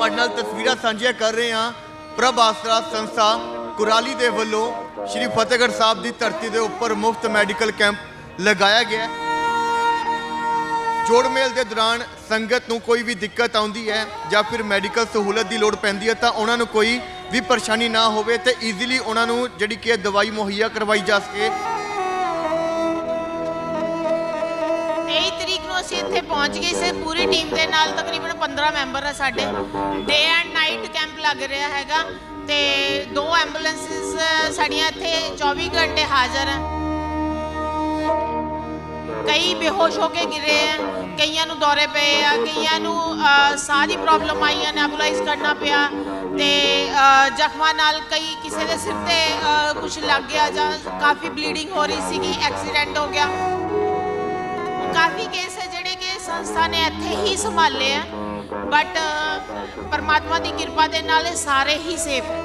ਤੁਹਾਡੇ ਨਾਲ ਤਸਵੀਰਾਂ ਸਾਂਝੀਆਂ ਕਰ ਰਹੇ ਹਾਂ। ਪ੍ਰਭ ਆਸਰਾ ਸੰਸਥਾ ਕੁਰਾਲੀ ਦੇ ਵੱਲੋਂ ਸ਼੍ਰੀ ਫਤਿਹਗੜ੍ਹ ਸਾਹਿਬ ਦੀ ਧਰਤੀ ਦੇ ਉੱਪਰ ਮੁਫਤ ਮੈਡੀਕਲ ਕੈਂਪ ਲਗਾਇਆ ਗਿਆ ਜੋੜ ਮੇਲ ਦੇ ਦੌਰਾਨ ਸੰਗਤ ਨੂੰ ਕੋਈ ਵੀ ਦਿੱਕਤ ਆਉਂਦੀ ਹੈ ਜਾਂ ਫਿਰ ਮੈਡੀਕਲ ਸਹੂਲਤ ਦੀ ਲੋੜ ਪੈਂਦੀ ਹੈ ਤਾਂ ਉਹਨਾਂ ਨੂੰ ਕੋਈ ਵੀ ਪਰੇਸ਼ਾਨੀ ਨਾ ਹੋਵੇ ਤੇ ਈਜ਼ੀਲੀ ਉਹਨਾਂ ਨੂੰ ਜਿਹੜੀ ਕਿ ਦਵਾਈ ਮੁਹੱਈਆ ਕਰਵਾਈ ਜਾ ਸਕੇ। ਅਸੀਂ ਇੱਥੇ ਪਹੁੰਚ ਗਏ ਸੀ। ਪੂਰੀ ਟੀਮ ਦੇ ਨਾਲ ਤਕਰੀਬਨ 15 ਮੈਂਬਰ ਆ ਸਾਡੇ। ਡੇ ਐਂਡ ਨਾਈਟ ਕੈਂਪ ਲੱਗ ਰਿਹਾ ਹੈਗਾ। ਤੇ ਦੋ ਐਂਬੂਲੈਂਸਸ ਸਾਡੀਆਂ ਇੱਥੇ 24 ਘੰਟੇ ਹਾਜ਼ਰ ਹੈ ਕਈ ਬੇਹੋਸ਼ ਹੋ ਕੇ ਗਿਰੇ ਹੈ ਕਈਆਂ ਨੂੰ ਦੌਰੇ ਪਏ ਆ। ਕਈਆਂ ਨੂੰ ਸਾਰੀ ਪ੍ਰੋਬਲਮ ਆਈ ਹੈ ਨੈਬੂਲਾਈਜ਼ ਕਰਨਾ ਪਿਆ। ਤੇ ਜ਼ਖਮਾਂ ਨਾਲ ਕਈ ਕਿਸੇ ਦੇ ਸਿਰ ਤੇ ਕੁਝ ਲੱਗ ਗਿਆ ਜਾਂ ਕਾਫੀ ਬਲੀਡਿੰਗ ਹੋ ਰਹੀ ਸੀਗੀ ਐਕਸੀਡੈਂਟ ਹੋ ਗਿਆ। ਕਾਫੀ ਕੇਸ ਸੰਸਥਾ ਨੇ ਇੱਥੇ ਹੀ ਸੰਭਾਲੇ ਆ। ਬਟ ਪਰਮਾਤਮਾ ਦੀ ਕਿਰਪਾ ਦੇ ਨਾਲ ਇਹ ਸਾਰੇ ਹੀ ਸੇਫ ਹੈ।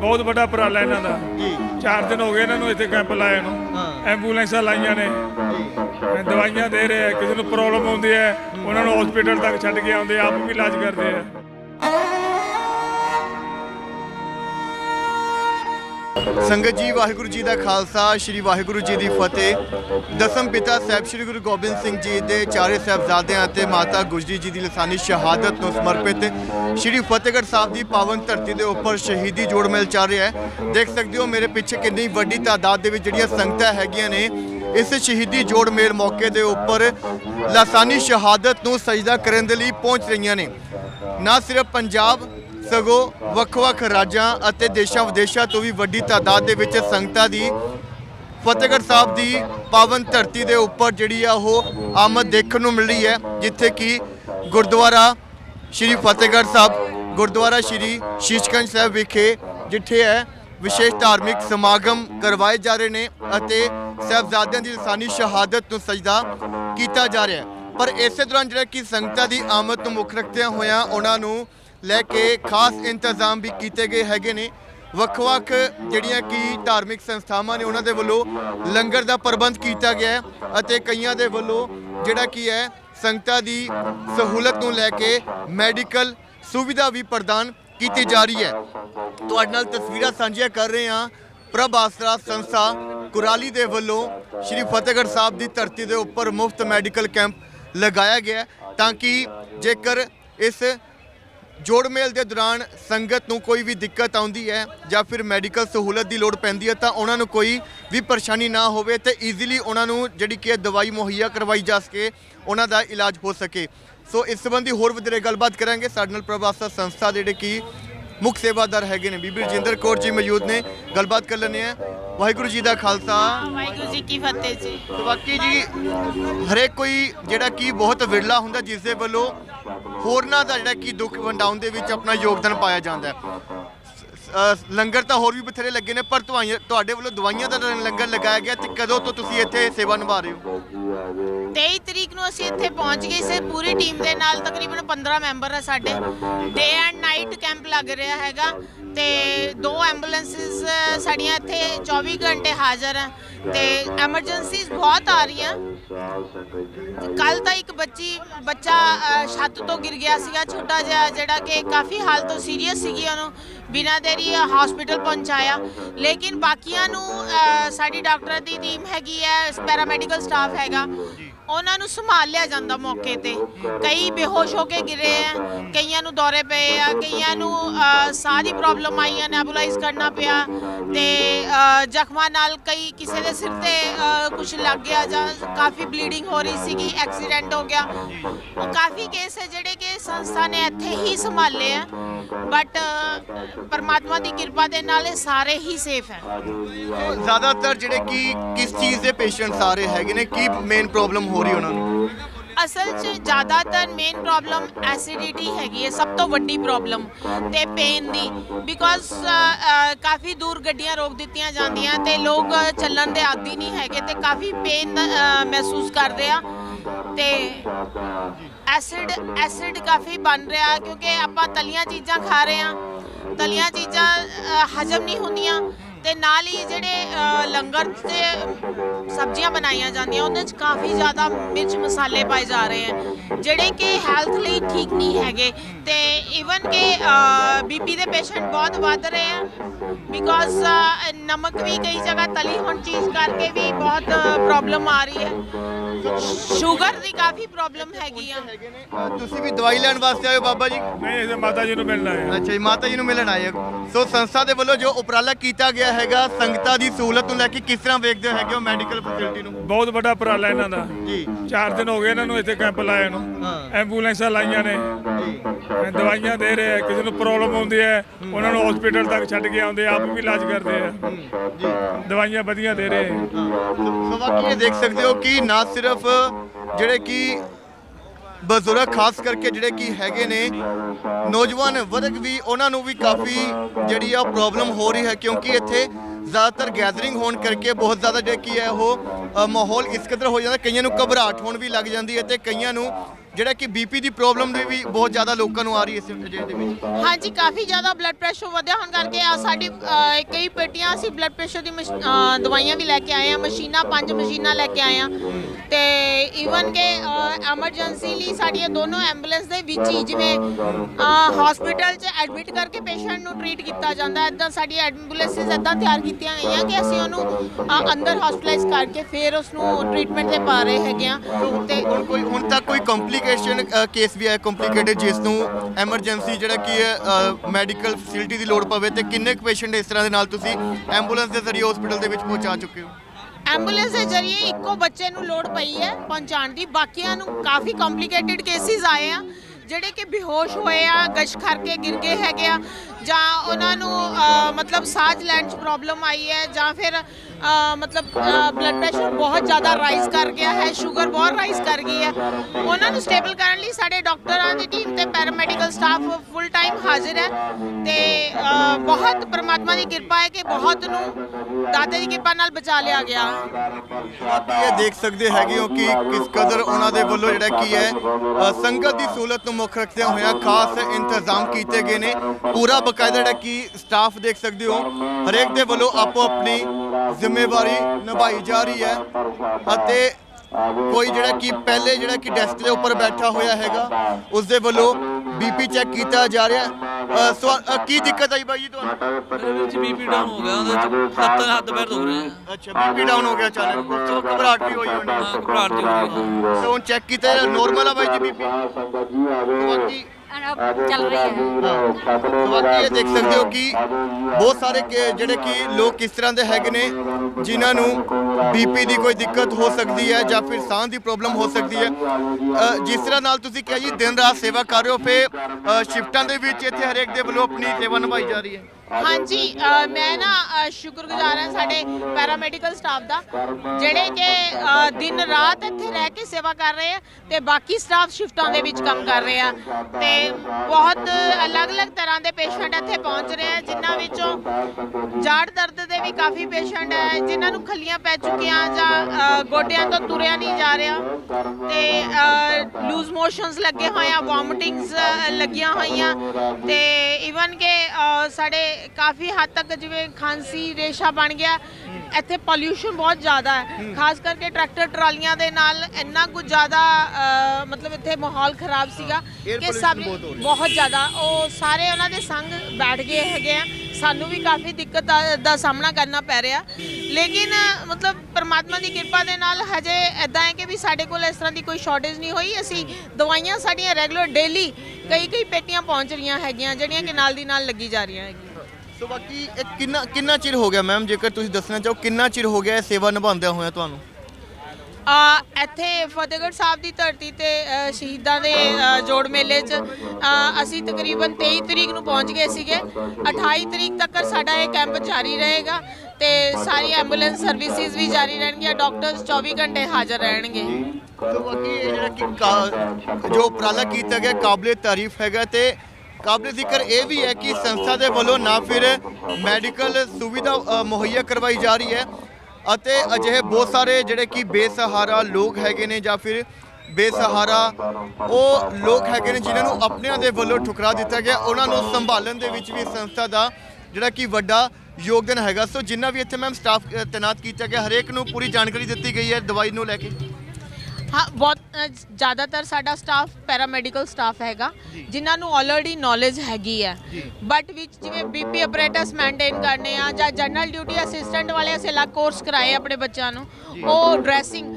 ਬਹੁਤ ਵੱਡਾ ਉਪਰਾਲਾ ਇਹਨਾਂ ਦਾ। ਜੀ। 4 ਦਿਨ ਹੋ ਗਏ ਇਹਨਾਂ ਨੂੰ ਇੱਥੇ ਕੈਂਪ ਲਾਏ ਨੂੰ। ਹਾਂ। ਐਂਬੂਲੈਂਸਾਂ ਲਾਈਆਂ ਨੇ। ਜੀ। ਦਵਾਈਆਂ ਦੇ ਰਹੇ ਆ ਕਿਸੇ ਨੂੰ ਪ੍ਰੋਬਲਮ ਆਉਂਦੀ ਹੈ ਉਹਨਾਂ ਨੂੰ ਹਸਪੀਟਲ ਤੱਕ ਛੱਡ ਕੇ ਆਉਂਦੇ ਆ, ਆਪ ਵੀ ਇਲਾਜ ਕਰਦੇ ਆ। ਸੰਗਤ ਜੀ, ਵਾਹਿਗੁਰੂ ਜੀ ਦਾ ਖਾਲਸਾ, ਸ੍ਰੀ ਵਾਹਿਗੁਰੂ ਜੀ ਦੀ ਫਤਿਹ। ਦਸਮ ਪਿਤਾ ਸਾਹਿਬ ਸ੍ਰੀ ਗੁਰੂ ਗੋਬਿੰਦ ਸਿੰਘ ਜੀ ਦੇ ਚਾਰੇ ਸਾਹਿਬਜ਼ਾਦਿਆਂ ਅਤੇ ਮਾਤਾ ਗੁਜਰੀ ਜੀ ਦੀ ਲਸਾਨੀ ਸ਼ਹਾਦਤ ਨੂੰ ਸਮਰਪਿਤ ਸ੍ਰੀ ਫਤਿਹਗੜ੍ਹ ਸਾਹਿਬ ਦੀ ਪਾਵਨ ਧਰਤੀ ਦੇ ਉੱਪਰ ਸ਼ਹੀਦੀ ਜੋੜ ਮੇਲ ਚੱਲ ਰਿਹਾ ਹੈ। ਦੇਖ ਸਕਦੇ ਹੋ ਮੇਰੇ ਪਿੱਛੇ ਕਿੰਨੀ ਵੱਡੀ ਤਾਦਾਦ ਦੇ ਵਿੱਚ ਜਿਹੜੀਆਂ ਸੰਗਤਾਂ ਹੈਗੀਆਂ ਨੇ, ਇਸ ਸ਼ਹੀਦੀ ਜੋੜ ਮੇਲ ਮੌਕੇ ਦੇ ਉੱਪਰ ਲਸਾਨੀ ਸ਼ਹਾਦਤ ਨੂੰ ਸਜਦਾ ਕਰਨ ਦੇ ਲਈ ਪਹੁੰਚ ਰਹੀਆਂ ਨੇ। ਨਾ ਸਿਰਫ ਪੰਜਾਬ ਸਗੋਂ ਵੱਖ-ਵੱਖ ਰਾਜਾਂ ਅਤੇ ਦੇਸ਼ਾਂ ਵਿਦੇਸ਼ਾਂ ਤੋਂ ਵੀ ਵੱਡੀ ਤਾਦਾਦ ਦੇ ਵਿੱਚ ਸੰਗਤਾਂ ਦੀ ਫਤਿਹਗੜ੍ਹ ਸਾਹਿਬ ਦੀ ਪਾਵਨ ਧਰਤੀ ਦੇ ਉੱਪਰ ਜਿਹੜੀ ਆ ਉਹ ਆਮਦ ਦੇਖਣ ਨੂੰ ਮਿਲ ਰਹੀ ਹੈ, ਜਿੱਥੇ ਕਿ ਗੁਰਦੁਆਰਾ ਸ਼੍ਰੀ ਫਤਿਹਗੜ੍ਹ ਸਾਹਿਬ, ਗੁਰਦੁਆਰਾ ਸ਼੍ਰੀ ਸ਼ੀਸ਼ਗੰਜ ਸਾਹਿਬ ਵਿਖੇ, ਜਿੱਥੇ ਹੈ ਵਿਸ਼ੇਸ਼ ਧਾਰਮਿਕ ਸਮਾਗਮ ਕਰਵਾਏ ਜਾ ਰਹੇ ਨੇ ਅਤੇ ਸਾਹਿਬਜ਼ਾਦਿਆਂ ਦੀ ਲਸਾਨੀ ਸ਼ਹਾਦਤ ਨੂੰ ਸਜਦਾ ਕੀਤਾ ਜਾ ਰਿਹਾ ਹੈ। ਪਰ ਇਸੇ ਦੌਰਾਨ ਜਿਹੜਾ ਕਿ ਸੰਗਤਾਂ ਦੀ ਆਮਦ ਨੂੰ ਮੁੱਖ ਰੱਖਦਿਆਂ ਹੋਇਆਂ ਉਹਨਾਂ ਨੂੰ ਲੈ ਕੇ ਖਾਸ ਇੰਤਜ਼ਾਮ ਵੀ ਕੀਤੇ ਗਏ ਹੈਗੇ ਨੇ। ਵੱਖ-ਵੱਖ ਜਿਹੜੀਆਂ ਕਿ ਧਾਰਮਿਕ ਸੰਸਥਾਵਾਂ ਨੇ, ਉਹਨਾਂ ਦੇ ਵੱਲੋਂ ਲੰਗਰ ਦਾ ਪ੍ਰਬੰਧ ਕੀਤਾ ਗਿਆ ਹੈ ਅਤੇ ਕਈਆਂ ਦੇ ਵੱਲੋਂ ਜਿਹੜਾ ਕੀ ਹੈ, ਸੰਗਤਾਂ ਦੀ ਸਹੂਲਤ ਨੂੰ ਲੈ ਕੇ ਮੈਡੀਕਲ ਸੁਵਿਧਾ ਵੀ ਪ੍ਰਦਾਨ ਕੀਤੀ ਜਾ ਰਹੀ ਹੈ। ਤੁਹਾਡੇ ਨਾਲ ਤਸਵੀਰਾਂ ਸਾਂਝੀਆਂ ਕਰ ਰਹੇ ਹਾਂ। ਪ੍ਰਭ ਆਸਰਾ ਸੰਸਥਾ ਕੁਰਾਲੀ ਦੇ ਵੱਲੋਂ ਸ਼੍ਰੀ ਫਤਿਹਗੜ੍ਹ ਸਾਹਿਬ ਦੀ ਧਰਤੀ ਦੇ ਉੱਪਰ ਮੁਫਤ ਮੈਡੀਕਲ ਕੈਂਪ ਲਗਾਇਆ ਗਿਆ ਤਾਂ ਕਿ ਜੇਕਰ ਇਸ ਜੋੜ ਮੇਲ ਦੇ ਦੌਰਾਨ ਸੰਗਤ ਨੂੰ ਕੋਈ ਵੀ ਦਿੱਕਤ ਆਉਂਦੀ ਹੈ ਜਾਂ ਫਿਰ ਮੈਡੀਕਲ ਸਹੂਲਤ ਦੀ ਲੋੜ ਪੈਂਦੀ ਹੈ ਤਾਂ ਉਹਨਾਂ ਨੂੰ ਕੋਈ ਵੀ ਪਰੇਸ਼ਾਨੀ ਨਾ ਹੋਵੇ ਤੇ ਈਜ਼ੀਲੀ ਉਹਨਾਂ ਨੂੰ ਜਿਹੜੀ ਕਿ ਦਵਾਈ ਮੁਹੱਈਆ ਕਰਵਾਈ ਜਾ ਸਕੇ, ਉਹਨਾਂ ਦਾ ਇਲਾਜ ਹੋ ਸਕੇ। ਸੋ ਇਸ ਸੰਬੰਧੀ ਹੋਰ ਵਧੇਰੇ ਗੱਲਬਾਤ ਕਰਾਂਗੇ। ਸਾਡੇ ਨਾਲ ਪ੍ਰਵਾਸਾ ਸੰਸਥਾ ਜਿਹੜੇ ਕਿ ਮੁੱਖ ਸੇਵਾਦਾਰ ਹੈਗੇ ਨੇ। ਬੀਬੀ ਰਜਿੰਦਰ ਕੌਰ ਜੀ ਮੌਜੂਦ ਨੇ। ਗੱਲਬਾਤ ਕਰ ਲੈਂਦੇ ਆ ਵਾਹਿਗੁਰੂ ਜੀ ਦਾ ਖਾਲਸਾ। ਵਾਹਿਗੁਰੂ ਜੀ ਕੀ ਫਤਿਹ ਜੀ। ਬਾਕੀ ਜੀ ਹਰੇਕ ਕੋਈ ਜਿਹੜਾ ਕਿ ਬਹੁਤ ਵਿਰਲਾ ਹੁੰਦਾ ਜਿਸ ਦੇ ਵੱਲੋਂ ਹੋਰਨਾਂ ਦਾ ਜਿਹੜਾ ਕਿ ਦੁੱਖ ਵੰਡਾਉਣ ਦੇ ਵਿੱਚ ਆਪਣਾ ਯੋਗਦਾਨ ਪਾਇਆ ਜਾਂਦਾ ਹੈ। ਲੰਗਰ ਤਾਂ ਹੋਰ ਵੀ ਬਥੇਰੇ ਲੱਗੇ ਨੇ ਪਰ ਤੁਹਾਡੇ ਵੱਲੋਂ ਦਵਾਈਆਂ ਦਾ ਲੰਗਰ ਲਗਾਇਆ ਗਿਆ ਤੇ ਕਦੋਂ ਤੋਂ ਤੁਸੀਂ ਇੱਥੇ ਸੇਵਾ ਨਿਭਾ ਰਹੇ ਹੋ? 23 ਤਰੀਕ ਨੂੰ ਅਸੀਂ ਇੱਥੇ ਪਹੁੰਚ ਗਏ ਸੀ। ਪੂਰੀ ਟੀਮ ਦੇ ਨਾਲ ਤਕਰੀਬਨ 15 ਮੈਂਬਰ ਆ ਸਾਡੇ। ਡੇ ਐਂਡ ਨਾਈਟ ਕੈਂਪ ਲੱਗ ਰਿਹਾ ਹੈਗਾ। ਤੇ ਦੋ ਐਂਬੂਲੈਂਸਸ ਸਾਡੀਆਂ ਇੱਥੇ 24 ਘੰਟੇ ਹਾਜ਼ਰ ਹੈ ਤੇ ਐਮਰਜੈਂਸੀਜ਼ ਬਹੁਤ ਆ ਰਹੀਆਂ। ਕੱਲ ਤਾਂ ਇੱਕ ਬੱਚੀ, ਬੱਚਾ ਛੱਤ ਤੋਂ ਗਿਰ ਗਿਆ ਸੀਗਾ ਛੋਟਾ ਜਿਹਾ, ਜਿਹੜਾ ਕਿ ਕਾਫੀ ਹਾਲਤ ਸੀਰੀਅਸ ਸੀਗੀ ਉਹਨੂੰ। ਬਿਨਾਂ ਦੇਰੀ ਹਸਪੀਟਲ ਪਹੁੰਚਾਇਆ। ਲੇਕਿਨ ਬਾਕੀਆਂ ਨੂੰ ਸਾਡੀ ਡਾਕਟਰ ਦੀ ਟੀਮ ਹੈਗੀ ਹੈ ਪੈਰਾਮੈਡੀਕਲ ਸਟਾਫ ਹੈਗਾ। ਉਹਨਾਂ ਨੂੰ ਸੰਭਾਲ ਲਿਆ ਜਾਂਦਾ ਮੌਕੇ ਤੇ। ਕਈ ਬੇਹੋਸ਼ ਹੋ ਕੇ ਗਿਰੇ ਆ, ਕਈਆਂ ਨੂੰ ਦੌਰੇ ਪਏ ਆ, ਕਈਆਂ ਨੂੰ ਸਾਰੀ ਪ੍ਰੋਬਲਮ ਆਈ ਨੈਬੂਲਾਈਜ਼ ਕਰਨਾ ਪਿਆ ਤੇ ਜ਼ਖਮਾਂ ਨਾਲ ਕਈ ਕਿਸੇ ਦੇ ਸਿਰ ਤੇ ਕੁਝ ਲੱਗ ਗਿਆ ਜਾਂ ਕਾਫੀ ਬਲੀਡਿੰਗ ਹੋ ਰਹੀ ਸੀਗੀ ਐਕਸੀਡੈਂਟ ਹੋ ਗਿਆ। ਕਾਫੀ ਕੇਸ ਹੈ ਜਿਹੜੇ ਕਿ ਸੰਸਥਾ ਨੇ ਇੱਥੇ ਹੀ ਸੰਭਾਲੇ ਆ ਬਟ ਪਰਮਾਤਮਾ ਦੀ ਕਿਰਪਾ ਦੇ ਨਾਲ ਇਹ ਸਾਰੇ ਹੀ ਸੇਫ ਹੈ। ਜ਼ਿਆਦਾਤਰ ਜਿਹੜੇ ਕਿ, ਕਿਸ ਚੀਜ਼ ਦੇ ਪੇਸ਼ੈਂਟ ਸਾਰੇ ਹੈਗੇ ਨੇ, ਕੀ ਮੇਨ ਪ੍ਰੋਬਲਮ ਹੋ ਰਹੀ ਉਹਨਾਂ ਨੂੰ। ਅਸਲ 'ਚ ਜ਼ਿਆਦਾਤਰ ਮੇਨ ਪ੍ਰੋਬਲਮ ਐਸਿਡਿਟੀ ਹੈਗੀ ਹੈ, ਸਭ ਤੋਂ ਵੱਡੀ ਪ੍ਰੋਬਲਮ ਤੇ ਪੇਨ ਦੀ। ਬਿਕੋਜ਼ ਕਾਫੀ ਦੂਰ ਗੱਡੀਆਂ ਰੋਕ ਦਿੱਤੀਆਂ ਜਾਂਦੀਆਂ ਤੇ ਲੋਕ ਚੱਲਣ ਦੇ ਆਦੀ ਨਹੀਂ ਹੈਗੇ ਤੇ ਕਾਫੀ ਪੇਨ ਮਹਿਸੂਸ ਕਰਦੇ ਆ ਤੇ ਐਸਿਡ ਐਸਿਡ ਕਾਫੀ ਬਣ ਰਿਹਾ ਕਿਉਂਕਿ ਆਪਾਂ ਤਲੀਆਂ ਚੀਜ਼ਾਂ ਖਾ ਰਹੇ ਆ ਤਲੀਆਂ ਚੀਜ਼ਾਂ ਹਜਮ ਨਹੀਂ ਹੁੰਦੀਆਂ। ਤੇ ਨਾਲ ਹੀ ਜਿਹੜੇ ਲੰਗਰ 'ਚ ਸਬਜ਼ੀਆਂ ਬਣਾਈਆਂ ਜਾਂਦੀਆਂ ਉਹਦੇ 'ਚ ਕਾਫੀ ਜ਼ਿਆਦਾ ਮਿਰਚ ਮਸਾਲੇ ਪਾਏ ਜਾ ਰਹੇ ਆ ਜਿਹੜੇ ਕਿ ਹੈਲਥ ਲਈ ਠੀਕ ਨਹੀਂ ਹੈਗੇ। ਤੇ ਇਵਨ ਕਿ ਬੀਪੀ ਦੇ ਪੇਸ਼ੈਂਟ ਬਹੁਤ ਵੱਧ ਰਹੇ ਆ ਬਿਕੋਜ਼ ਨਮਕ ਵੀ ਕਈ ਜਗ੍ਹਾ ਤਲੀ ਹੋਣ ਚੀਜ਼ ਕਰਕੇ ਵੀ ਬਹੁਤ ਪ੍ਰੋਬਲਮ ਆ ਰਹੀ ਹੈ। ਸ਼ੂਗਰ ਦੀ ਕਾਫੀ ਪ੍ਰੋਬਲਮ ਹੈਗੀ ਆ। ਤੁਸੀਂ ਵੀ ਦਵਾਈ ਲੈਣ ਵਾਸਤੇ ਆਏ ਹੋ ਬਾਬਾ ਜੀ? ਨਹੀਂ ਮਾਤਾ ਜੀ ਨੂੰ ਮਿਲਣਾ ਹੈ। ਅੱਛਾ ਜੀ ਮਾਤਾ ਜੀ ਨੂੰ ਮਿਲਣ ਆਏ ਹੋ। ਸੋ ਸੰਸਥਾ ਦੇ ਵੱਲੋਂ ਜੋ ਉਪਰਾਲਾ ਕੀਤਾ ਗਿਆ ਹੈਗਾ ਸੰਗਤਾਂ ਦੀ ਸਹੂਲਤ ਨੂੰ ਲੈ ਕੇ ਕਿਸ ਤਰ੍ਹਾਂ ਵੇਖਦੇ ਹੈਗੇ ਹੋ ਮੈਡੀਕਲ ਫੈਸਿਲਿਟੀ ਨੂੰ? ਬਹੁਤ ਵੱਡਾ ਉਪਰਾਲਾ ਇਹਨਾਂ ਦਾ। ਜੀ। 4 ਦਿਨ ਹੋ ਗਏ ਇਹਨਾਂ ਨੂੰ ਇੱਥੇ ਕੈਂਪ ਲਾਏ ਨੂੰ। ਹਾਂ। ਐਂਬੂਲੈਂਸਾਂ ਲਾਈਆਂ ਨੇ। ਜੀ। ਦਵਾਈਆਂ ਦੇ ਰਹੇ ਆ ਕਿਸੇ ਨੂੰ ਪ੍ਰੋਬਲਮ ਹੁੰਦੀ ਹੈ ਉਹਨਾਂ ਨੂੰ ਹਸਪੀਟਲ ਤੱਕ ਛੱਡ ਕੇ ਆਉਂਦੇ ਆਪ ਵੀ ਇਲਾਜ ਕਰਦੇ ਆ। ਜੀ। ਦਵਾਈਆਂ ਵਧੀਆ ਦੇ ਰਹੇ ਆ। ਸੋ ਬਾਕੀ ਇਹ ਦੇਖ ਸਕਦੇ ਹੋ ਕਿ ਨਾ ਸਿਰਫ ਜਿਹੜੇ ਕਿ ਬਜ਼ੁਰਗ, ਖਾਸ ਕਰਕੇ ਜਿਹੜੇ ਕਿ ਹੈਗੇ ਨੇ ਨੌਜਵਾਨ, ਵਰਗ ਵੀ ਉਹਨਾਂ ਨੂੰ ਵੀ ਕਾਫੀ ਜਿਹੜੀ ਆ ਪ੍ਰੋਬਲਮ ਹੋ ਰਹੀ ਹੈ, ਕਿਉਂਕਿ ਇੱਥੇ ਜ਼ਿਆਦਾਤਰ ਗੈਦਰਿੰਗ ਹੋਣ ਕਰਕੇ ਬਹੁਤ ਜ਼ਿਆਦਾ ਜਿਹੜਾ ਕੀ ਹੈ ਉਹ ਮਾਹੌਲ ਇਸ ਕਦਰ ਹੋ ਜਾਂਦਾ। ਕਈਆਂ ਨੂੰ ਘਬਰਾਹਟ ਹੋਣ ਵੀ ਲੱਗ ਜਾਂਦੀ ਹੈ ਤੇ ਕਈਆਂ ਨੂੰ ਜਿਹੜਾ ਕਿ ਬੀਪੀ ਦੀ ਪ੍ਰੋਬਲਮ ਵੀ ਵੀ ਬਹੁਤ ਜ਼ਿਆਦਾ ਲੋਕਾਂ ਨੂੰ ਆ ਰਹੀ ਹੈ ਇਸ ਅਜਿਹੇ ਦੇ ਵਿੱਚ। ਹਾਂਜੀ, ਕਾਫੀ ਜ਼ਿਆਦਾ ਬਲੱਡ ਪ੍ਰੈਸ਼ਰ ਵਧਿਆ ਹੋਣ ਕਰਕੇ ਆ ਸਾਡੀ ਕਈ ਪੇਟੀਆਂ ਅਸੀਂ ਬਲੱਡ ਪ੍ਰੈਸ਼ਰ ਦੀ ਦਵਾਈਆਂ ਵੀ ਲੈ ਕੇ ਆਏ ਆ ਮਸ਼ੀਨਾਂ, ਪੰਜ ਮਸ਼ੀਨਾਂ ਲੈ ਕੇ ਆਏ ਆ ਤੇ ਈਵਨ ਕਿ ਐਮਰਜੈਂਸੀ ਲਈ ਸਾਡੀਆਂ ਦੋਨੋਂ ਐਂਬੂਲੈਂਸ ਦੇ ਵਿੱਚ ਹੀ ਜਿਵੇਂ ਹਸਪੀਟਲ 'ਚ ਐਡਮਿਟ ਕਰਕੇ ਪੇਸ਼ੈਂਟ ਨੂੰ ਟ੍ਰੀਟ ਕੀਤਾ ਜਾਂਦਾ। ਇਦਾਂ ਸਾਡੀ ਐਂਬੂਲੈਂਸਿਸ ਇਦਾਂ ਤਿਆਰ ਕੀਤੀਆਂ ਗਈਆਂ ਕਿ ਅਸੀਂ ਉਹਨੂੰ ਅ, ਅੰਦਰ ਹਸਪੀਟਲਾਈਜ਼ ਕਰਕੇ ਫਿਰ ਉਸ ਨੂੰ ਟ੍ਰੀਟਮੈਂਟ ਤੇ ਪਾ ਰਹੇ ਹੈਗੇ ਆ ਤੇ ਹੁਣ ਕੋਈ ਹੁਣ ਤੱਕ ਕੋਈ ਕੰਪਲਿਕੇਸ਼ਨ ਕੇਸ ਵੀ ਆਇਆ ਕੰਪਲਿਕੇਟਡ ਜਿਸ ਨੂੰ ਐਮਰਜੈਂਸੀ ਜਿਹੜਾ ਕੀ ਹੈ ਮੈਡੀਕਲ ਫੈਸਿਲਿਟੀ ਦੀ ਲੋੜ ਪਵੇ ਤੇ ਕਿੰਨੇ ਕੁ ਪੇਸ਼ੈਂਟ ਇਸ ਤਰ੍ਹਾਂ ਦੇ ਨਾਲ ਤੁਸੀਂ ਐਂਬੂਲੈਂਸ ਦੇ ਜ਼ਰੀਏ ਹਸਪੀਟਲ ਦੇ ਵਿੱਚ ਪਹੁੰਚਾ ਚੁੱਕੇ ਹੋ? ਐਂਬੂਲੈਂਸ ਦੇ ਜ਼ਰੀਏ ਇੱਕੋ ਬੱਚੇ ਨੂੰ ਲੋੜ ਪਈ ਹੈ ਪਹੁੰਚਾਉਣ ਦੀ। ਬਾਕੀਆਂ ਨੂੰ ਕਾਫੀ ਕੰਪਲਿਕੇਟਿਡ ਕੇਸਿਸ ਆਏ ਆ। ਜਿਹੜੇ ਕਿ ਬੇਹੋਸ਼ ਹੋਏ ਆ, ਗਸ਼ ਕਰਕੇ ਗਿਰ ਗਏ ਹੈਗੇ ਆ, ਜਾਂ ਉਹਨਾਂ ਨੂੰ ਮਤਲਬ ਸਾਹ ਲੈਣ 'ਚ ਪ੍ਰੋਬਲਮ ਆਈ ਹੈ, ਜਾਂ ਫਿਰ ਮਤਲਬ ਬਲੱਡ ਪ੍ਰੈਸ਼ਰ ਬਹੁਤ ਜ਼ਿਆਦਾ ਰਾਈਜ਼ ਕਰ ਗਿਆ ਹੈ ਸ਼ੂਗਰ ਬਹੁਤ ਰਾਈਜ਼ ਕਰ ਗਈ ਹੈ। ਉਹਨਾਂ ਨੂੰ ਸਟੇਬਲ ਕਰਨ ਲਈ ਸਾਡੇ ਡਾਕਟਰਾਂ ਦੀ ਟੀਮ ਤੇ ਪੈਰਾਮੈਡੀਕਲ ਸਟਾਫ ਫੁੱਲ ਟਾਈਮ ਹਾਜ਼ਰ ਹੈ ਤੇ ਬਹੁਤ ਪ੍ਰਮਾਤਮਾ ਦੀ ਕਿਰਪਾ ਹੈ ਕਿ ਬਹੁਤ ਨੂੰ ਦਾਤੇ ਦੀ ਕਿਰਪਾ ਨਾਲ ਬਚਾ ਲਿਆ ਗਿਆ। ਬਾਕੀ ਇਹ ਦੇਖ ਸਕਦੇ ਹੈਗੇ ਹੋ ਕਿ ਕਿਸ ਕਦਰ ਉਹਨਾਂ ਦੇ ਵੱਲੋਂ ਜਿਹੜਾ ਕੀ ਹੈ ਸੰਗਤ ਦੀ ਸਹੂਲਤ ਨੂੰ ਮੁੱਖ ਰੱਖਦਿਆਂ ਹੋਇਆ ਖਾਸ ਇੰਤਜ਼ਾਮ ਕੀਤੇ ਗਏ ਨੇ। ਪੂਰਾ ਬਕਾਇਦਾ ਜਿਹੜਾ ਕਿ ਸਟਾਫ ਦੇਖ ਸਕਦੇ ਹੋ, ਹਰੇਕ ਦੇ ਵੱਲੋਂ ਆਪੋ ਆਪਣੀ ਜ਼ਿੰਮੇਵਾਰੀ ਨਿਭਾਈ ਜਾ ਰਹੀ ਹੈ ਅਤੇ ਕੋਈ ਜਿਹੜਾ ਕਿ ਪਹਿਲੇ ਜਿਹੜਾ ਕਿ ਡੈਸਕ ਦੇ ਉੱਪਰ ਬੈਠਾ ਹੋਇਆ ਹੈਗਾ ਉਸ ਦੇ ਵੱਲੋਂ ਬੀਪੀ ਚੈੱਕ ਕੀਤਾ ਜਾ ਰਿਹਾ ਹੈ। ਕੀ ਦਿੱਕਤ ਆਈ ਬਾਈ ਜੀ ਤੁਹਾਨੂੰ? ਮੇਰੇ ਵਿੱਚ ਬੀਪੀ ਡਾਊਨ ਹੋ ਗਿਆ ਉਹਦੇ ਦੇ ਹੱਥ ਪੈਰ ਦੁਖ ਰਹੇ ਅੱਛਾ ਬੀਪੀ ਡਾਊਨ ਹੋ ਗਿਆ ਅਚਾਨਕ। ਤੋਂ ਘਬਰਾਹਟ ਵੀ ਹੋਈ ਹੋਣੀ। ਹਾਂ ਘਬਰਾਹਟ ਜਿਹੀ ਹੋ ਰਹੀ ਆ ਤੇ ਹੁਣ ਚੈੱਕ ਕੀਤਾ ਨੋਰਮਲ ਆ ਬਾਈ ਜੀ ਬੀਪੀ ਬਾਕੀ ਚੱਲ ਰਹੀ ਹੈ ਬਾਕੀ ਇਹ ਦੇਖ ਸਕਦੇ ਹੋ ਕਿ ਬਹੁਤ ਸਾਰੇ ਕਿ- ਜਿਹੜੇ ਕਿ ਲੋਕ ਕਿਸ ਤਰ੍ਹਾਂ ਦੇ ਹੈਗੇ ਨੇ ਜਿਨ੍ਹਾਂ ਨੂੰ ਬੀਪੀ ਦੀ ਕੋਈ ਦਿੱਕਤ ਹੋ ਸਕਦੀ ਹੈ ਜਾਂ ਫਿਰ ਸਾਹ ਦੀ ਪ੍ਰੋਬਲਮ ਹੋ ਸਕਦੀ ਹੈ। ਅ, ਜਿਸ ਤਰ੍ਹਾਂ ਨਾਲ ਤੁਸੀਂ ਕਿਹਾ ਜੀ ਦਿਨ ਰਾਤ ਸੇਵਾ ਕਰ ਰਹੇ ਹੋ ਫੇ ਸ਼ਿਫਟਾਂ ਦੇ ਵਿੱਚ ਇੱਥੇ ਹਰੇਕ ਦੇ ਵੱਲੋਂ ਆਪਣੀ ਸੇਵਾ ਨਿਭਾਈ ਜਾ ਰਹੀ ਹੈ। ਹਾਂਜੀ ਅ, ਮੈਂ ਨਾ ਅ, ਸ਼ੁਕਰਗੁਜ਼ਾਰ ਹਾਂ ਸਾਡੇ ਪੈਰਾਮੈਡੀਕਲ ਸਟਾਫ ਦਾ ਜਿਹੜੇ ਕਿ ਅ, ਦਿਨ ਰਾਤ ਇੱਥੇ ਰਹਿ ਕੇ ਸੇਵਾ ਕਰ ਰਹੇ ਆ ਤੇ ਬਾਕੀ ਸਟਾਫ ਸ਼ਿਫਟਾਂ ਦੇ ਵਿੱਚ ਕੰਮ ਕਰ ਰਹੇ ਆ। ਤੇ ਬਹੁਤ ਅਲੱਗ-ਅਲੱਗ ਤਰ੍ਹਾਂ ਦੇ ਪੇਸ਼ੈਂਟ ਇੱਥੇ ਪਹੁੰਚ ਰਹੇ ਆ, ਜਿਨ੍ਹਾਂ ਵਿੱਚੋਂ ਜਾੜ ਦਰਦ ਦੇ ਵੀ ਕਾਫੀ ਪੇਸ਼ੈਂਟ ਹੈ ਜਿਨ੍ਹਾਂ ਨੂੰ ਖੱਲੀਆਂ ਪੈ ਚੁੱਕੀਆਂ ਜਾਂ ਗੋਡਿਆਂ ਤੋਂ ਤੁਰਿਆ ਨਹੀਂ ਜਾ ਰਿਹਾ। ਤੇ ਲੂਜ਼ ਮੋਸ਼ਨਸ ਲੱਗੇ ਹੋਏ ਆ ਵੋਮਿਟਿੰਗਸ ਲੱਗੀਆਂ ਹੋਈਆਂ। ਤੇ ਈਵਨ ਕਿ ਸਾਡੇ ਕਾਫੀ ਹੱਦ ਤੱਕ ਜਿਵੇਂ ਖਾਂਸੀ, ਰੇਸ਼ਾ ਬਣ ਗਿਆ ਇੱਥੇ ਪੋਲਿਊਸ਼ਨ ਬਹੁਤ ਜ਼ਿਆਦਾ ਹੈ। ਖਾਸ ਕਰਕੇ ਟਰੈਕਟਰ ਟਰਾਲੀਆਂ ਦੇ ਨਾਲ ਇੰਨਾ ਕੁ ਜ਼ਿਆਦਾ ਅ, ਮਤਲਬ ਇੱਥੇ ਮਾਹੌਲ ਖਰਾਬ ਸੀਗਾ Air ਕਿ pollution ਸਭ ਬਹੁਤ ਹੋ ਰਿਹਾ। ਬਹੁਤ ਜ਼ਿਆਦਾ। ਉਹ ਸਾਰੇ ਉਹਨਾਂ ਦੇ ਸੰਗ ਬੈਠ ਗਏ ਹੈਗੇ ਆ। ਸਾਨੂੰ ਵੀ ਕਾਫੀ ਦਿੱਕਤ ਦਾ- ਦਾ ਸਾਹਮਣਾ ਕਰਨਾ ਪੈ ਰਿਹਾ। ਲੇਕਿਨ ਮਤਲਬ ਪਰਮਾਤਮਾ ਦੀ ਕਿਰਪਾ ਦੇ ਨਾਲ ਹਜੇ ਐਦਾਂ ਹੈ ਕਿ ਵੀ ਸਾਡੇ ਕੋਲ ਇਸ ਤਰ੍ਹਾਂ ਦੀ ਕੋਈ ਸ਼ਾਰਟੇਜ ਨਹੀਂ ਹੋਈ। ਅਸੀਂ ਦਵਾਈਆਂ ਸਾਡੀਆਂ ਰੈਗੂਲਰ ਡੇਲੀ ਕਈ ਕਈ ਪੇਟੀਆਂ ਪਹੁੰਚ ਰਹੀਆਂ ਹੈਗੀਆਂ ਜਿਹੜੀਆਂ ਕਿ ਨਾਲ ਦੀ ਨਾਲ ਲੱਗੀ ਜਾ ਰਹੀਆਂ ਹੈਗੀਆਂ। ਸੋ ਬਾਕੀ ਇਹ ਕਿੰਨਾ ਕਿੰਨਾ ਚਿਰ ਹੋ ਗਿਆ ਮੈਮ? ਜੇਕਰ ਤੁਸੀਂ ਦੱਸਣਾ ਚਾਹੋ ਕਿੰਨਾ ਚਿਰ ਹੋ ਗਿਆ ਇਹ ਸੇਵਾ ਨਿਭਾਉਂਦਿਆਂ ਹੋਇਆ ਤੁਹਾਨੂੰ? ਆ ਇੱਥੇ ਫਤਿਹਗੜ੍ਹ ਸਾਹਿਬ ਦੀ ਧਰਤੀ ਤੇ ਅ, ਸ਼ਹੀਦਾਂ ਦੇ ਅ, ਜੋੜ ਮੇਲੇ 'ਚ ਅ, ਅਸੀਂ ਤਕਰੀਬਨ 23 ਤਰੀਕ ਨੂੰ ਪਹੁੰਚ ਗਏ ਸੀਗੇ। 28 ਤਰੀਕ ਤੱਕ ਸਾਡਾ ਇਹ ਕੈਂਪ ਜਾਰੀ ਰਹੇਗਾ ਤੇ ਸਾਰੀ ਐਂਬੂਲੈਂਸ ਸਰਵਿਸਿਜ਼ ਵੀ ਜਾਰੀ ਰਹਿਣਗੀਆਂ ਡਾਕਟਰਸ 24 ਘੰਟੇ ਹਾਜ਼ਰ ਰਹਿਣਗੇ। ਸੋ ਬਾਕੀ ਇਹ ਜਿਹੜਾ ਕਿ ਕਾ- ਜੋ ਉਪਰਾਲਾ ਕੀਤਾ ਗਿਆ ਕਾਬਲੇ ਤਾਰੀਫ ਹੈਗਾ ਤੇ ਕਾਬਲੇ ਜ਼ਿਕਰ ਇਹ ਵੀ ਹੈ ਕਿ ਸੰਸਥਾ ਦੇ ਵੱਲੋਂ ਨਾ ਫਿਰ ਮੈਡੀਕਲ ਸੁਵਿਧਾ ਮੁਹੱਈਆ ਕਰਵਾਈ ਜਾ ਰਹੀ ਹੈ ਅਤੇ ਅਜਿਹੇ ਬਹੁਤ ਸਾਰੇ ਜਿਹੜੇ ਕਿ ਬੇਸਹਾਰਾ ਲੋਕ ਹੈਗੇ ਨੇ ਜਾਂ ਫਿਰ ਬੇਸਹਾਰਾ ਉਹ ਲੋਕ ਹੈਗੇ ਨੇ ਜਿਨ੍ਹਾਂ ਨੂੰ ਆਪਣਿਆਂ ਦੇ ਵੱਲੋਂ ਠੁਕਰਾ ਦਿੱਤਾ ਗਿਆ। ਉਹਨਾਂ ਨੂੰ ਸੰਭਾਲਣ ਦੇ ਵਿੱਚ ਵੀ ਸੰਸਥਾ ਦਾ ਜਿਹੜਾ ਕਿ ਵੱਡਾ ਯੋਗਦਾਨ ਹੈਗਾ। ਸੋ ਜਿੰਨਾ ਵੀ ਇੱਥੇ ਮੈਮ ਸਟਾਫ ਤੈਨਾਤ ਕੀਤਾ ਗਿਆ, ਹਰੇਕ ਨੂੰ ਪੂਰੀ ਜਾਣਕਾਰੀ ਦਿੱਤੀ ਗਈ ਹੈ, ਦਵਾਈ ਨੂੰ ਲੈ ਕੇ। ਹਾਂ ਬਹੁਤ ਅ, ਜ਼ਿਆਦਾਤਰ ਸਾਡਾ ਸਟਾਫ ਪੈਰਾਮੈਡੀਕਲ ਸਟਾਫ ਹੈਗਾ ਜਿਨ੍ਹਾਂ ਨੂੰ ਆਲਰੇਡੀ ਨੌਲੇਜ ਹੈਗੀ ਹੈ। ਬਟ ਵਿੱਚ ਜਿਵੇਂ ਬੀਪੀ ਆਪਰੇਟਸ ਮੇਨਟੇਨ ਕਰਨੇ ਆ ਜਾਂ ਜਨਰਲ ਡਿਊਟੀ ਅਸਿਸਟੈਂਟ ਵਾਲੇ ਅਸੀਂ ਅਲੱਗ ਕੋਰਸ ਕਰਾਏ ਆਪਣੇ ਬੱਚਿਆਂ ਨੂੰ ਉਹ ਡਰੈਸਿੰਗ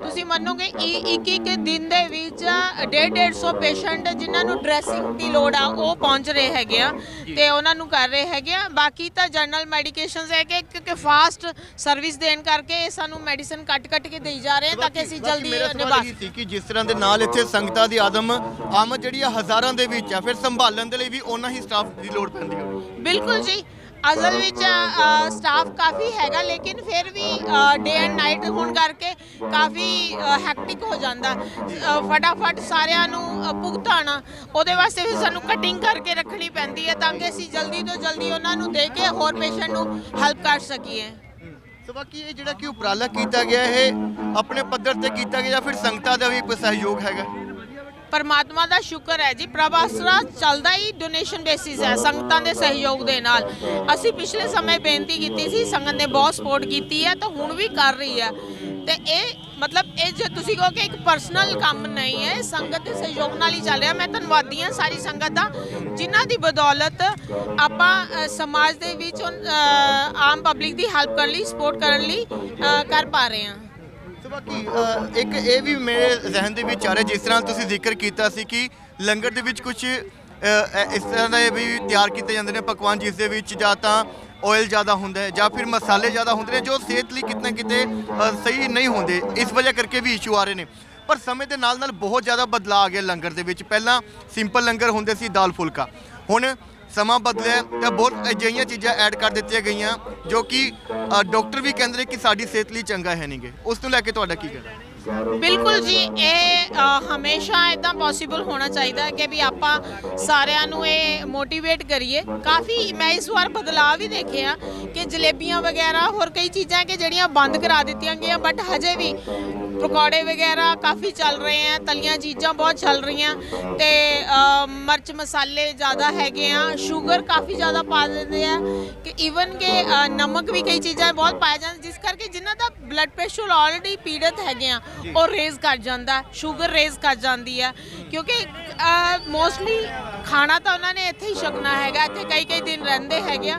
ਤੁਸੀਂ ਮੰਨੋਗੇ ਇੱਕ ਇੱਕ ਦਿਨ ਦੇ ਵਿੱਚ 150 ਪੇਸ਼ੈਂਟ ਜਿਨ੍ਹਾਂ ਨੂੰ ਡਰੈਸਿੰਗ ਦੀ ਲੋੜ ਆ ਉਹ ਪਹੁੰਚ ਰਹੇ ਹੈਗੇ ਆ ਤੇ ਉਹਨਾਂ ਨੂੰ ਕਰ ਰਹੇ ਹੈਗੇ ਆ। ਬਾਕੀ ਤਾਂ ਜਨਰਲ ਮੈਡੀਕੇਸ਼ਨਸ ਹੈ ਕਿ ਕਿਉਂਕਿ ਫਾਸਟ ਸਰਵਿਸ ਦੇਣ ਕਰਕੇ ਇਹ ਸਾਨੂੰ ਮੈਡੀਸਨ ਕੱਟ ਕੱਟ ਕੇ ਦੇਈ ਜਾ ਰਹੇ ਆ ਤਾਂ ਕਿ ਅਸੀਂ ਜਲਦੀ ਨਿਭਾ ਸੀ ਕਿ ਜਿਸ ਤਰ੍ਹਾਂ ਦੇ ਨਾਲ ਇੱਥੇ ਸੰਗਤਾਂ ਦੀ ਆਦਮ ਆਮਦ ਜਿਹੜੀ ਆ ਹਜ਼ਾਰਾਂ ਦੇ ਵਿੱਚ ਆ ਫਿਰ ਸੰਭਾਲਣ ਦੇ ਲਈ ਵੀ ਉਹਨਾਂ ਹੀ ਸਟਾਫ ਦੀ ਲੋੜ ਪੈਂਦੀ ਹੋਵੇ। ਬਿਲਕੁਲ ਜੀ। ਅਸਲ ਵਿੱਚ ਸਟਾਫ ਕਾਫੀ ਹੈਗਾ, ਲੇਕਿਨ ਫਿਰ ਵੀ ਡੇ ਐਂਡ ਨਾਈਟ ਹੋਣ ਕਰਕੇ ਕਾਫੀ ਹੈਕਟਿਕ ਹੋ ਜਾਂਦਾ। ਫਟਾਫਟ ਸਾਰਿਆਂ ਨੂੰ ਭੁਗਤਾਣਾ, ਉਹਦੇ ਵਾਸਤੇ ਵੀ ਸਾਨੂੰ ਕਟਿੰਗ ਕਰਕੇ ਰੱਖਣੀ ਪੈਂਦੀ ਹੈ ਤਾਂ ਕਿ ਅਸੀਂ ਜਲਦੀ ਤੋਂ ਜਲਦੀ ਉਹਨਾਂ ਨੂੰ ਦੇ ਕੇ ਹੋਰ ਪੇਸ਼ੈਂਟ ਨੂੰ ਹੈਲਪ ਕਰ ਸਕੀਏ। ਸੋ ਬਾਕੀ ਇਹ ਜਿਹੜਾ ਕਿ ਉਪਰਾਲਾ ਕੀਤਾ ਗਿਆ, ਇਹ ਆਪਣੇ ਪੱਧਰ ਤੇ ਕੀਤਾ ਗਿਆ ਜਾਂ ਫਿਰ ਸੰਗਤਾਂ ਦਾ ਵੀ ਕੋਈ ਸਹਿਯੋਗ ਹੈਗਾ? ਪਰਮਾਤਮਾ ਦਾ ਸ਼ੁਕਰ ਹੈ ਜੀ, ਪ੍ਰਭ ਆਸਰਾ ਚੱਲਦਾ ਹੀ ਡੋਨੇਸ਼ਨ ਬੇਸਿਸ ਹੈ, ਸੰਗਤਾਂ ਦੇ ਸਹਿਯੋਗ ਦੇ ਨਾਲ। ਅਸੀਂ ਪਿਛਲੇ ਸਮੇਂ ਬੇਨਤੀ ਕੀਤੀ ਸੀ, ਸੰਗਤ ਨੇ ਬਹੁਤ ਸਪੋਰਟ ਕੀਤੀ ਹੈ, ਤਾਂ ਹੁਣ ਵੀ ਕਰ ਰਹੀ ਹੈ। ਤੇ ਇਹ ਮਤਲਬ ਇਹ ਜੇ ਤੁਸੀਂ ਕਹੋ ਕਿ ਇੱਕ ਪਰਸਨਲ ਕੰਮ ਨਹੀਂ ਹੈ, ਸੰਗਤ ਦੇ ਸਹਿਯੋਗ ਨਾਲ ਹੀ ਚੱਲ ਰਿਹਾ। ਮੈਂ ਧੰਨਵਾਦੀ ਹਾਂ ਸਾਰੀ ਸੰਗਤ ਦਾ, ਜਿਨ੍ਹਾਂ ਦੀ ਬਦੌਲਤ ਆਪਾਂ ਸਮਾਜ ਦੇ ਵਿੱਚ ਆਮ ਪਬਲਿਕ ਦੀ ਹੈਲਪ ਕਰਨ ਲਈ ਸਪੋਰਟ ਕਰਨ ਲਈ ਕਰ ਪਾ ਰਹੇ ਹਾਂ। ਬਾਕੀ ਇੱਕ ਇਹ ਵੀ ਮੇਰੇ ਜ਼ਿਹਨ ਦੇ ਵਿੱਚ ਆ ਰਿਹਾ, ਜਿਸ ਤਰ੍ਹਾਂ ਤੁਸੀਂ ਜ਼ਿਕਰ ਕੀਤਾ ਸੀ ਕਿ ਲੰਗਰ ਦੇ ਵਿੱਚ ਕੁਝ ਇਸ ਤਰ੍ਹਾਂ ਦੇ ਵੀ ਤਿਆਰ ਕੀਤੇ ਜਾਂਦੇ ਨੇ ਪਕਵਾਨ, ਜਿਸ ਦੇ ਵਿੱਚ ਜਾਂ ਤਾਂ ਆਇਲ ਜ਼ਿਆਦਾ ਹੁੰਦਾ ਹੈ ਜਾਂ ਫਿਰ ਮਸਾਲੇ ਜ਼ਿਆਦਾ ਹੁੰਦੇ ਨੇ ਜੋ ਸਿਹਤ ਲਈ ਕਿਤੇ ਨਾ ਕਿਤੇ ਸਹੀ ਨਹੀਂ ਹੁੰਦੇ, ਇਸ ਵਜ੍ਹਾ ਕਰਕੇ ਵੀ ਇਸ਼ੂ ਆ ਰਹੇ ਨੇ। ਪਰ ਸਮੇਂ ਦੇ ਨਾਲ ਨਾਲ ਬਹੁਤ ਜ਼ਿਆਦਾ ਬਦਲਾਅ ਆ ਗਿਆ ਲੰਗਰ ਦੇ ਵਿੱਚ। ਪਹਿਲਾਂ ਸਿੰਪਲ ਲੰਗਰ ਹੁੰਦੇ ਸੀ ਦਾਲ ਫੁਲਕਾ। ਹੁਣ ਸਮਾਂ ਬਦਲਿਆ ਤਾਂ ਬਹੁਤ ਅਜਿਹੀਆਂ ਚੀਜ਼ਾਂ ਐਡ ਕਰ ਦਿੱਤੀਆਂ ਗਈਆਂ ਜੋ ਕਿ ਅ, ਡਾਕਟਰ ਵੀ ਕਹਿੰਦੇ ਨੇ ਕਿ ਸਾਡੀ ਸਿਹਤ ਲਈ ਚੰਗਾ ਹੈ ਨਹੀਂਗੇ ਉਸ ਨੂੰ ਲੈ ਕੇ ਤੁਹਾਡਾ ਕੀ ਕਹਿਣਾ? ਬਿਲਕੁਲ ਜੀ ਇਹ ਅ, ਹਮੇਸ਼ਾ ਇਦਾਂ ਪੋਸੀਬਲ ਹੋਣਾ ਚਾਹੀਦਾ ਹੈ ਕਿ ਵੀ ਆਪਾਂ ਸਾਰਿਆਂ ਨੂੰ ਇਹ ਮੋਟੀਵੇਟ ਕਰੀਏ। ਕਾਫੀ ਮੈਂ ਇਸ ਵਾਰ ਬਦਲਾਅ ਵੀ ਦੇਖਿਆ ਕਿ ਜਲੇਬੀਆਂ ਵਗੈਰਾ ਹੋਰ ਕਈ ਚੀਜ਼ਾਂ ਕਿ ਜਿਹੜੀਆਂ ਬੰਦ ਕਰਾ ਦਿੱਤੀਆਂ ਗਈਆਂ ਬਟ ਹਜੇ ਵੀ ਪਕੌੜੇ ਵਗੈਰਾ ਕਾਫੀ ਚੱਲ ਰਹੇ ਆ ਤਲੀਆਂ ਚੀਜ਼ਾਂ ਬਹੁਤ ਚੱਲ ਰਹੀਆਂ ਤੇ ਅ, ਮਿਰਚ ਮਸਾਲੇ ਜ਼ਿਆਦਾ ਹੈਗੇ ਆ ਸ਼ੂਗਰ ਕਾਫੀ ਜ਼ਿਆਦਾ ਪਾ ਦਿੰਦੇ ਆ ਕਿ ਈਵਨ ਕਿ ਅ, ਨਮਕ ਵੀ ਕਈ ਚੀਜ਼ਾਂ ਬਹੁਤ ਪਾਇਆ ਜਾਂਦਾ ਜਿਸ ਕਰਕੇ ਜਿਨ੍ਹਾਂ ਦਾ ਬਲੱਡ ਪ੍ਰੈਸ਼ਰ ਆਲਰੇਡੀ ਪੀੜਤ ਹੈਗੇ ਆ ਉਹ ਰੇਜ਼ ਕਰ ਜਾਂਦਾ ਸ਼ੂਗਰ ਰੇਜ਼ ਕਰ ਜਾਂਦੀ ਆ ਕਿਉਂਕਿ ਮੋਸਟਲੀ ਖਾਣਾ ਤਾਂ ਉਹਨਾਂ ਨੇ ਇੱਥੇ ਹੀ ਛਕਣਾ ਹੈਗਾ ਇੱਥੇ ਕਈ ਕਈ ਦਿਨ ਰਹਿੰਦੇ ਹੈਗੇ ਆ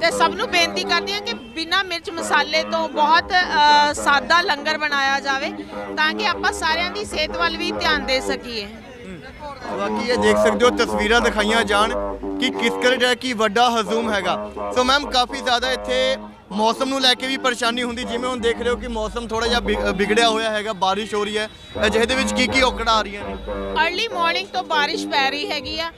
ਤੇ ਸਭ ਨੂੰ ਬੇਨਤੀ ਕਰਦੀ ਆ ਕਿ ਬਿਨਾਂ ਮਿਰਚ ਮਸਾਲੇ ਤੋਂ ਬਹੁਤ ਅ, ਸਾਦਾ ਲੰਗਰ ਬਣਾਇਆ ਜਾਵੇ ਤਾਂ ਕਿ ਆਪਾਂ ਸਾਰਿਆਂ ਦੀ ਸਿਹਤ ਵੱਲ ਵੀ ਧਿਆਨ ਦੇ ਸਕੀਏ। ਬਾਕੀ ਇਹ ਦੇਖ ਸਕਦੇ ਹੋ ਤਸਵੀਰਾਂ ਦਿਖਾਈਆਂ ਜਾਣ ਕਿ ਕਿਸ ਕਰੇ ਜਿਹੜਾ ਕਿ ਵੱਡਾ ਹਜ਼ੂਮ ਹੈਗਾ। ਸੋ ਮੈਮ ਕਾਫੀ ਜ਼ਿਆਦਾ ਇੱਥੇ ਮੌਸਮ ਨੂੰ ਲੈ ਕੇ ਵੀ ਪਰੇਸ਼ਾਨੀ ਹੁੰਦੀ। ਜਿਵੇਂ ਹੁਣ ਦੇਖ ਰਹੇ ਹੋ ਕਿ ਮੌਸਮ ਥੋੜਾ ਜਿਹਾ ਵਿਗ- ਵਿਗੜਿਆ ਹੋਇਆ ਹੈਗਾ ਬਾਰਿਸ਼ ਹੋ ਰਹੀ ਹੈ। ਅਜਿਹੇ ਦੇ ਵਿੱਚ ਕੀ ਕੀ ਔਕੜਾਂ ਆ ਰਹੀਆਂ ਨੇ? ਅਰਲੀ ਮਾਰਨਿੰਗ ਤੋਂ ਬਾਰਿਸ਼ ਪੈ ਰਹੀ ਹੈਗੀ ਆ।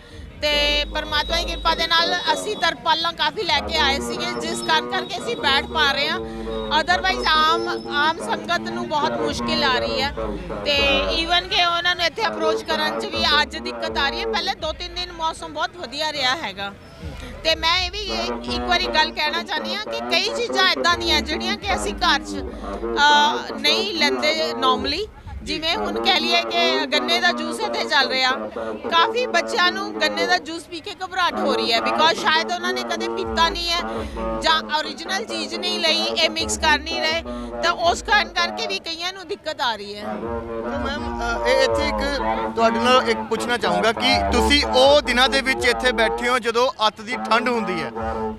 ਤੇ ਪਰਮਾਤਮਾ ਦੀ ਕਿਰਪਾ ਦੇ ਨਾਲ ਅਸੀਂ ਤਰਪਾਲਾਂ ਕਾਫੀ ਲੈ ਕੇ ਆਏ ਸੀਗੇ, ਜਿਸ ਕਾਰਨ ਕਰਕੇ ਅਸੀਂ ਬੈਠ ਪਾ ਰਹੇ ਹਾਂ। ਅਦਰਵਾਈਜ਼ ਆਮ ਆਮ ਸੰਗਤ ਨੂੰ ਬਹੁਤ ਮੁਸ਼ਕਿਲ ਆ ਰਹੀ ਹੈ। ਤੇ ਈਵਨ ਕਿ ਉਹਨਾਂ ਨੂੰ ਇੱਥੇ ਅਪਰੋਚ ਕਰਨ 'ਚ ਵੀ ਅੱਜ ਦਿੱਕਤ ਆ ਰਹੀ ਹੈ। ਪਹਿਲੇ 2-3 ਦਿਨ ਮੌਸਮ ਬਹੁਤ ਵਧੀਆ ਰਿਹਾ ਹੈਗਾ। ਤੇ ਮੈਂ ਇਹ ਵੀ ਇੱਕ ਵਾਰੀ ਗੱਲ ਕਹਿਣਾ ਚਾਹੁੰਦੀ ਹਾਂ ਕਿ ਕਈ ਚੀਜ਼ਾਂ ਇਦਾਂ ਦੀਆਂ ਜਿਹੜੀਆਂ ਕਿ ਅਸੀਂ ਘਰ 'ਚ ਨਹੀਂ ਲੈਂਦੇ ਨਾਰਮਲੀ ਜਿਵੇਂ ਹੁਣ ਕਹਿ ਲਈਏ ਕਿ ਗੰਨੇ ਦਾ ਜੂਸ ਇੱਥੇ ਚੱਲ ਰਿਹਾ। ਕਾਫੀ ਬੱਚਿਆਂ ਨੂੰ ਗੰਨੇ ਦਾ ਜੂਸ ਪੀ ਕੇ ਘਬਰਾਹਟ ਹੋ ਰਹੀ ਹੈ ਬਿਕੋਜ਼ ਸ਼ਾਇਦ ਉਹਨਾਂ ਨੇ ਕਦੇ ਪੀਤਾ ਨਹੀਂ ਹੈ ਜਾਂ origignal ਚੀਜ਼ ਨਹੀਂ ਲਈ, ਇਹ ਮਿਕਸ ਕਰ ਨਹੀਂ ਰਹੇ। ਤਾਂ ਉਸ ਕਾਰਨ ਕਰਕੇ ਵੀ ਕਈਆਂ ਨੂੰ ਦਿੱਕਤ ਆ ਰਹੀ ਹੈ। ਸੋ ਮੈਮ ਇਹ ਇੱਥੇ ਇੱਕ ਤੁਹਾਡੇ ਨਾਲ ਇੱਕ ਪੁੱਛਣਾ ਚਾਹੂੰਗਾ ਕਿ ਤੁਸੀਂ ਉਹ ਦਿਨਾਂ ਦੇ ਵਿੱਚ ਇੱਥੇ ਬੈਠੇ ਹੋ ਜਦੋਂ ਅੱਤ ਦੀ ਠੰਡ ਹੁੰਦੀ ਹੈ।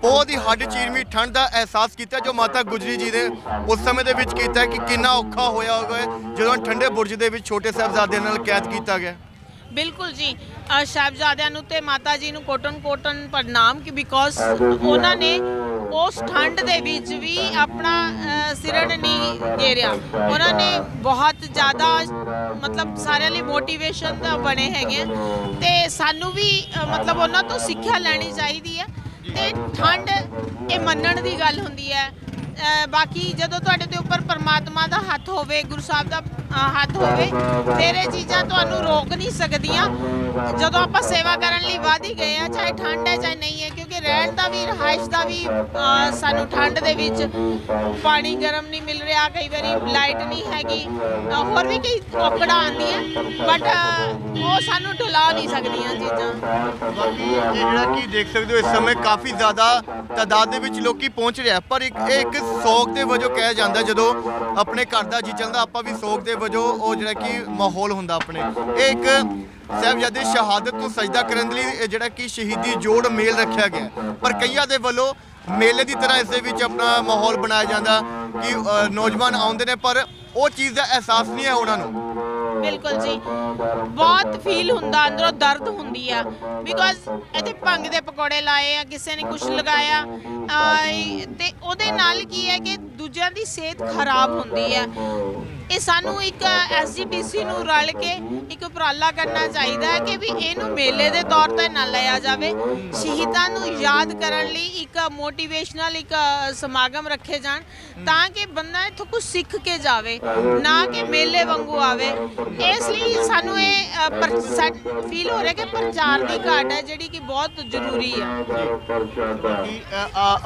ਉਹ ਦੀ ਹੱਡ ਚੀਰਵੀਂ ਠੰਡ ਦਾ ਅਹਿਸਾਸ ਕੀਤਾ ਜੋ ਮਾਤਾ ਗੁਜਰੀ ਜੀ ਨੇ ਉਸ ਸਮੇਂ ਦੇ ਵਿੱਚ ਕੀਤਾ ਕਿ ਕਿੰਨਾ ਔਖਾ ਹੋਇਆ ਹੋਗਾ ਜਦੋਂ ਠੰਡੇ ਬੁਰਜ ਦੇ ਵਿੱਚ ਛੋਟੇ ਸਾਹਿਬਜ਼ਾਦਿਆਂ ਨਾਲ ਕੈਦ ਕੀਤਾ ਗਿਆ। ਬਿਲਕੁਲ ਜੀ। ਅ, ਸਾਹਿਬਜ਼ਾਦਿਆਂ ਨੂੰ ਤੇ ਮਾਤਾ ਜੀ ਨੂੰ ਕੋਟਨ ਕੋਟਨ ਪ੍ਰਣਾਮ ਕਿ ਬਿਕੋਜ਼ ਉਹਨਾਂ ਨੇ ਉਸ ਠੰਡ ਦੇ ਵਿੱਚ ਵੀ ਆਪਣਾ ਅ, ਸਿਰੜ ਨਹੀਂ ਗੇਰਿਆ ਉਹਨਾਂ ਨੇ ਬਹੁਤ ਜ਼ਿਆਦਾ ਮਤਲਬ ਸਾਰਿਆਂ ਲਈ ਮੋਟੀਵੇਸ਼ਨ ਬਣੇ ਹੈਗੇ ਆ। ਤੇ ਸਾਨੂੰ ਵੀ ਅ, ਮਤਲਬ ਉਹਨਾਂ ਤੋਂ ਸਿੱਖਿਆ ਲੈਣੀ ਚਾਹੀਦੀ ਹੈ ਤੇ ਠੰਡ ਇਹ ਮੰਨਣ ਦੀ ਗੱਲ ਹੁੰਦੀ ਹੈ ਬਾਕੀ ਜਦੋਂ ਤੁਹਾਡੇ ਦੇ ਉੱਪਰ ਪਰਮਾਤਮਾ ਦਾ ਹੱਥ ਹੋਵੇ, ਗੁਰੂ ਸਾਹਿਬ ਦਾ ਹੱਥ ਹੋਵੇ, ਫਿਰ ਚੀਜ਼ਾਂ ਤੁਹਾਨੂੰ ਰੋਕ ਨਹੀਂ ਸਕਦੀਆਂ। ਜਦੋਂ ਆਪਾਂ ਸੇਵਾ ਕਰਨ ਲਈ ਵਧ ਗਏ ਆ, ਚਾਹੇ ਠੰਡ ਹੈ, ਚਾਹੇ ਨਹੀਂ ਹੈ, ਕਿਉਂਕਿ ਰਹਿਣ ਦਾ ਵੀ, ਰਹਾਇਸ਼ ਦਾ ਵੀ ਸਾਨੂੰ ਠੰਡ ਦੇ ਵਿੱਚ ਪਾਣੀ ਗਰਮ ਨਹੀਂ ਮਿਲ ਰਿਹਾ, ਕਈ ਵਾਰੀ ਲਾਈਟ ਨਹੀਂ ਹੈਗੀ। ਹੋਰ ਵੀ ਕਈ ਔਕੜਾਂ ਆਉਂਦੀਆਂ ਬਟ ਉਹ ਸਾਨੂੰ ਢੁਲਾ ਨਹੀਂ ਸਕਦੀਆਂ ਚੀਜ਼ਾਂ। ਬਾਕੀ ਜਿਹੜਾ ਕਿ ਦੇਖ ਸਕਦੇ ਹੋ, ਇਸ ਸਮੇਂ ਕਾਫੀ ਜ਼ਿਆਦਾ ਤਾਦਾਦ ਦੇ ਵਿੱਚ ਲੋਕੀ ਪਹੁੰਚ ਰਿਹਾ ਪਰ ਇੱਕ ਇੱਕ ਸੋਗ ਦੇ ਵਜੋਂ ਕਿਹਾ ਜਾਂਦਾ ਜਦੋਂ ਆਪਣੇ ਘਰ ਦਾ ਜੀ ਚੱਲਦਾ, ਆਪਾਂ ਵੀ ਸੋਗ ਦੇ ਵਜੋਂ ਉਹ ਜਿਹੜਾ ਕਿ ਮਾਹੌਲ ਹੁੰਦਾ ਆਪਣੇ। ਇਹ ਇੱਕ ਸਾਹਿਬਜ਼ਾਦੇ ਸ਼ਹਾਦਤ ਨੂੰ ਸਜਦਾ ਕਰਨ ਦੇ ਲਈ ਜਿਹੜਾ ਕਿ ਸ਼ਹੀਦੀ ਜੋੜ ਮੇਲ ਰੱਖਿਆ ਗਿਆ ਪਰ ਕਈਆਂ ਦੇ ਵੱਲੋਂ ਮੇਲੇ ਦੀ ਤਰ੍ਹਾਂ ਇਸ ਦੇ ਵਿੱਚ ਆਪਣਾ ਮਾਹੌਲ ਬਣਾਇਆ ਜਾਂਦਾ ਕਿ ਨੌਜਵਾਨ ਆਉਂਦੇ ਨੇ, ਪਰ ਉਹ ਚੀਜ਼ ਦਾ ਅਹਿਸਾਸ ਨਹੀਂ ਹੈ ਉਹਨਾਂ ਨੂੰ। ਬਿਲਕੁਲ ਜੀ। ਬਹੁਤ ਫੀਲ ਹੁੰਦਾ ਅੰਦਰੋਂ ਦਰਦ ਹੁੰਦੀ ਆ। ਬਿਕੋਜ਼ ਇਹਦੇ ਭੰਗ ਦੇ ਪਕੌੜੇ ਲਾਏ ਆ ਕਿਸੇ ਨੇ ਕੁਝ ਲਗਾਇਆ ਅਹ, ਤੇ ਉਹਦੇ ਨਾਲ ਕੀ ਹੈ ਕਿ ਦੂਜਿਆਂ ਦੀ ਸਿਹਤ ਖਰਾਬ ਹੁੰਦੀ ਹੈ। ਇਹ ਸਾਨੂੰ ਇੱਕ ਐਸਜੀਪੀਸੀ ਨੂੰ ਰਲ ਕੇ ਇੱਕ ਉਪਰਾਲਾ ਕਰਨਾ ਚਾਹੀਦਾ ਹੈ ਕਿ ਵੀ ਇਹਨੂੰ ਮੇਲੇ ਦੇ ਤੌਰ ਤੇ ਨਾ ਲਿਆ ਜਾਵੇ। ਸ਼ਹੀਦਾਂ ਨੂੰ ਯਾਦ ਕਰਨ ਲਈ ਇੱਕ ਮੋਟੀਵੇਸ਼ਨਲ ਇੱਕ ਸਮਾਗਮ ਰੱਖੇ ਜਾਣ ਤਾਂ ਕਿ ਬੰਦਾ ਇੱਥੋਂ ਕੁਝ ਸਿੱਖ ਕੇ ਜਾਵੇ ਨਾ ਕਿ ਮੇਲੇ ਵਾਂਗੂ ਆਵੇ। ਇਸ ਲਈ ਸਾਨੂੰ ਇਹ ਫੀਲ ਹੋ ਰਿਹਾ ਕਿ ਪ੍ਰਚਾਰ ਦੀ ਘਾਟ ਹੈ ਜਿਹੜੀ ਕਿ ਬਹੁਤ ਜ਼ਰੂਰੀ ਹੈ।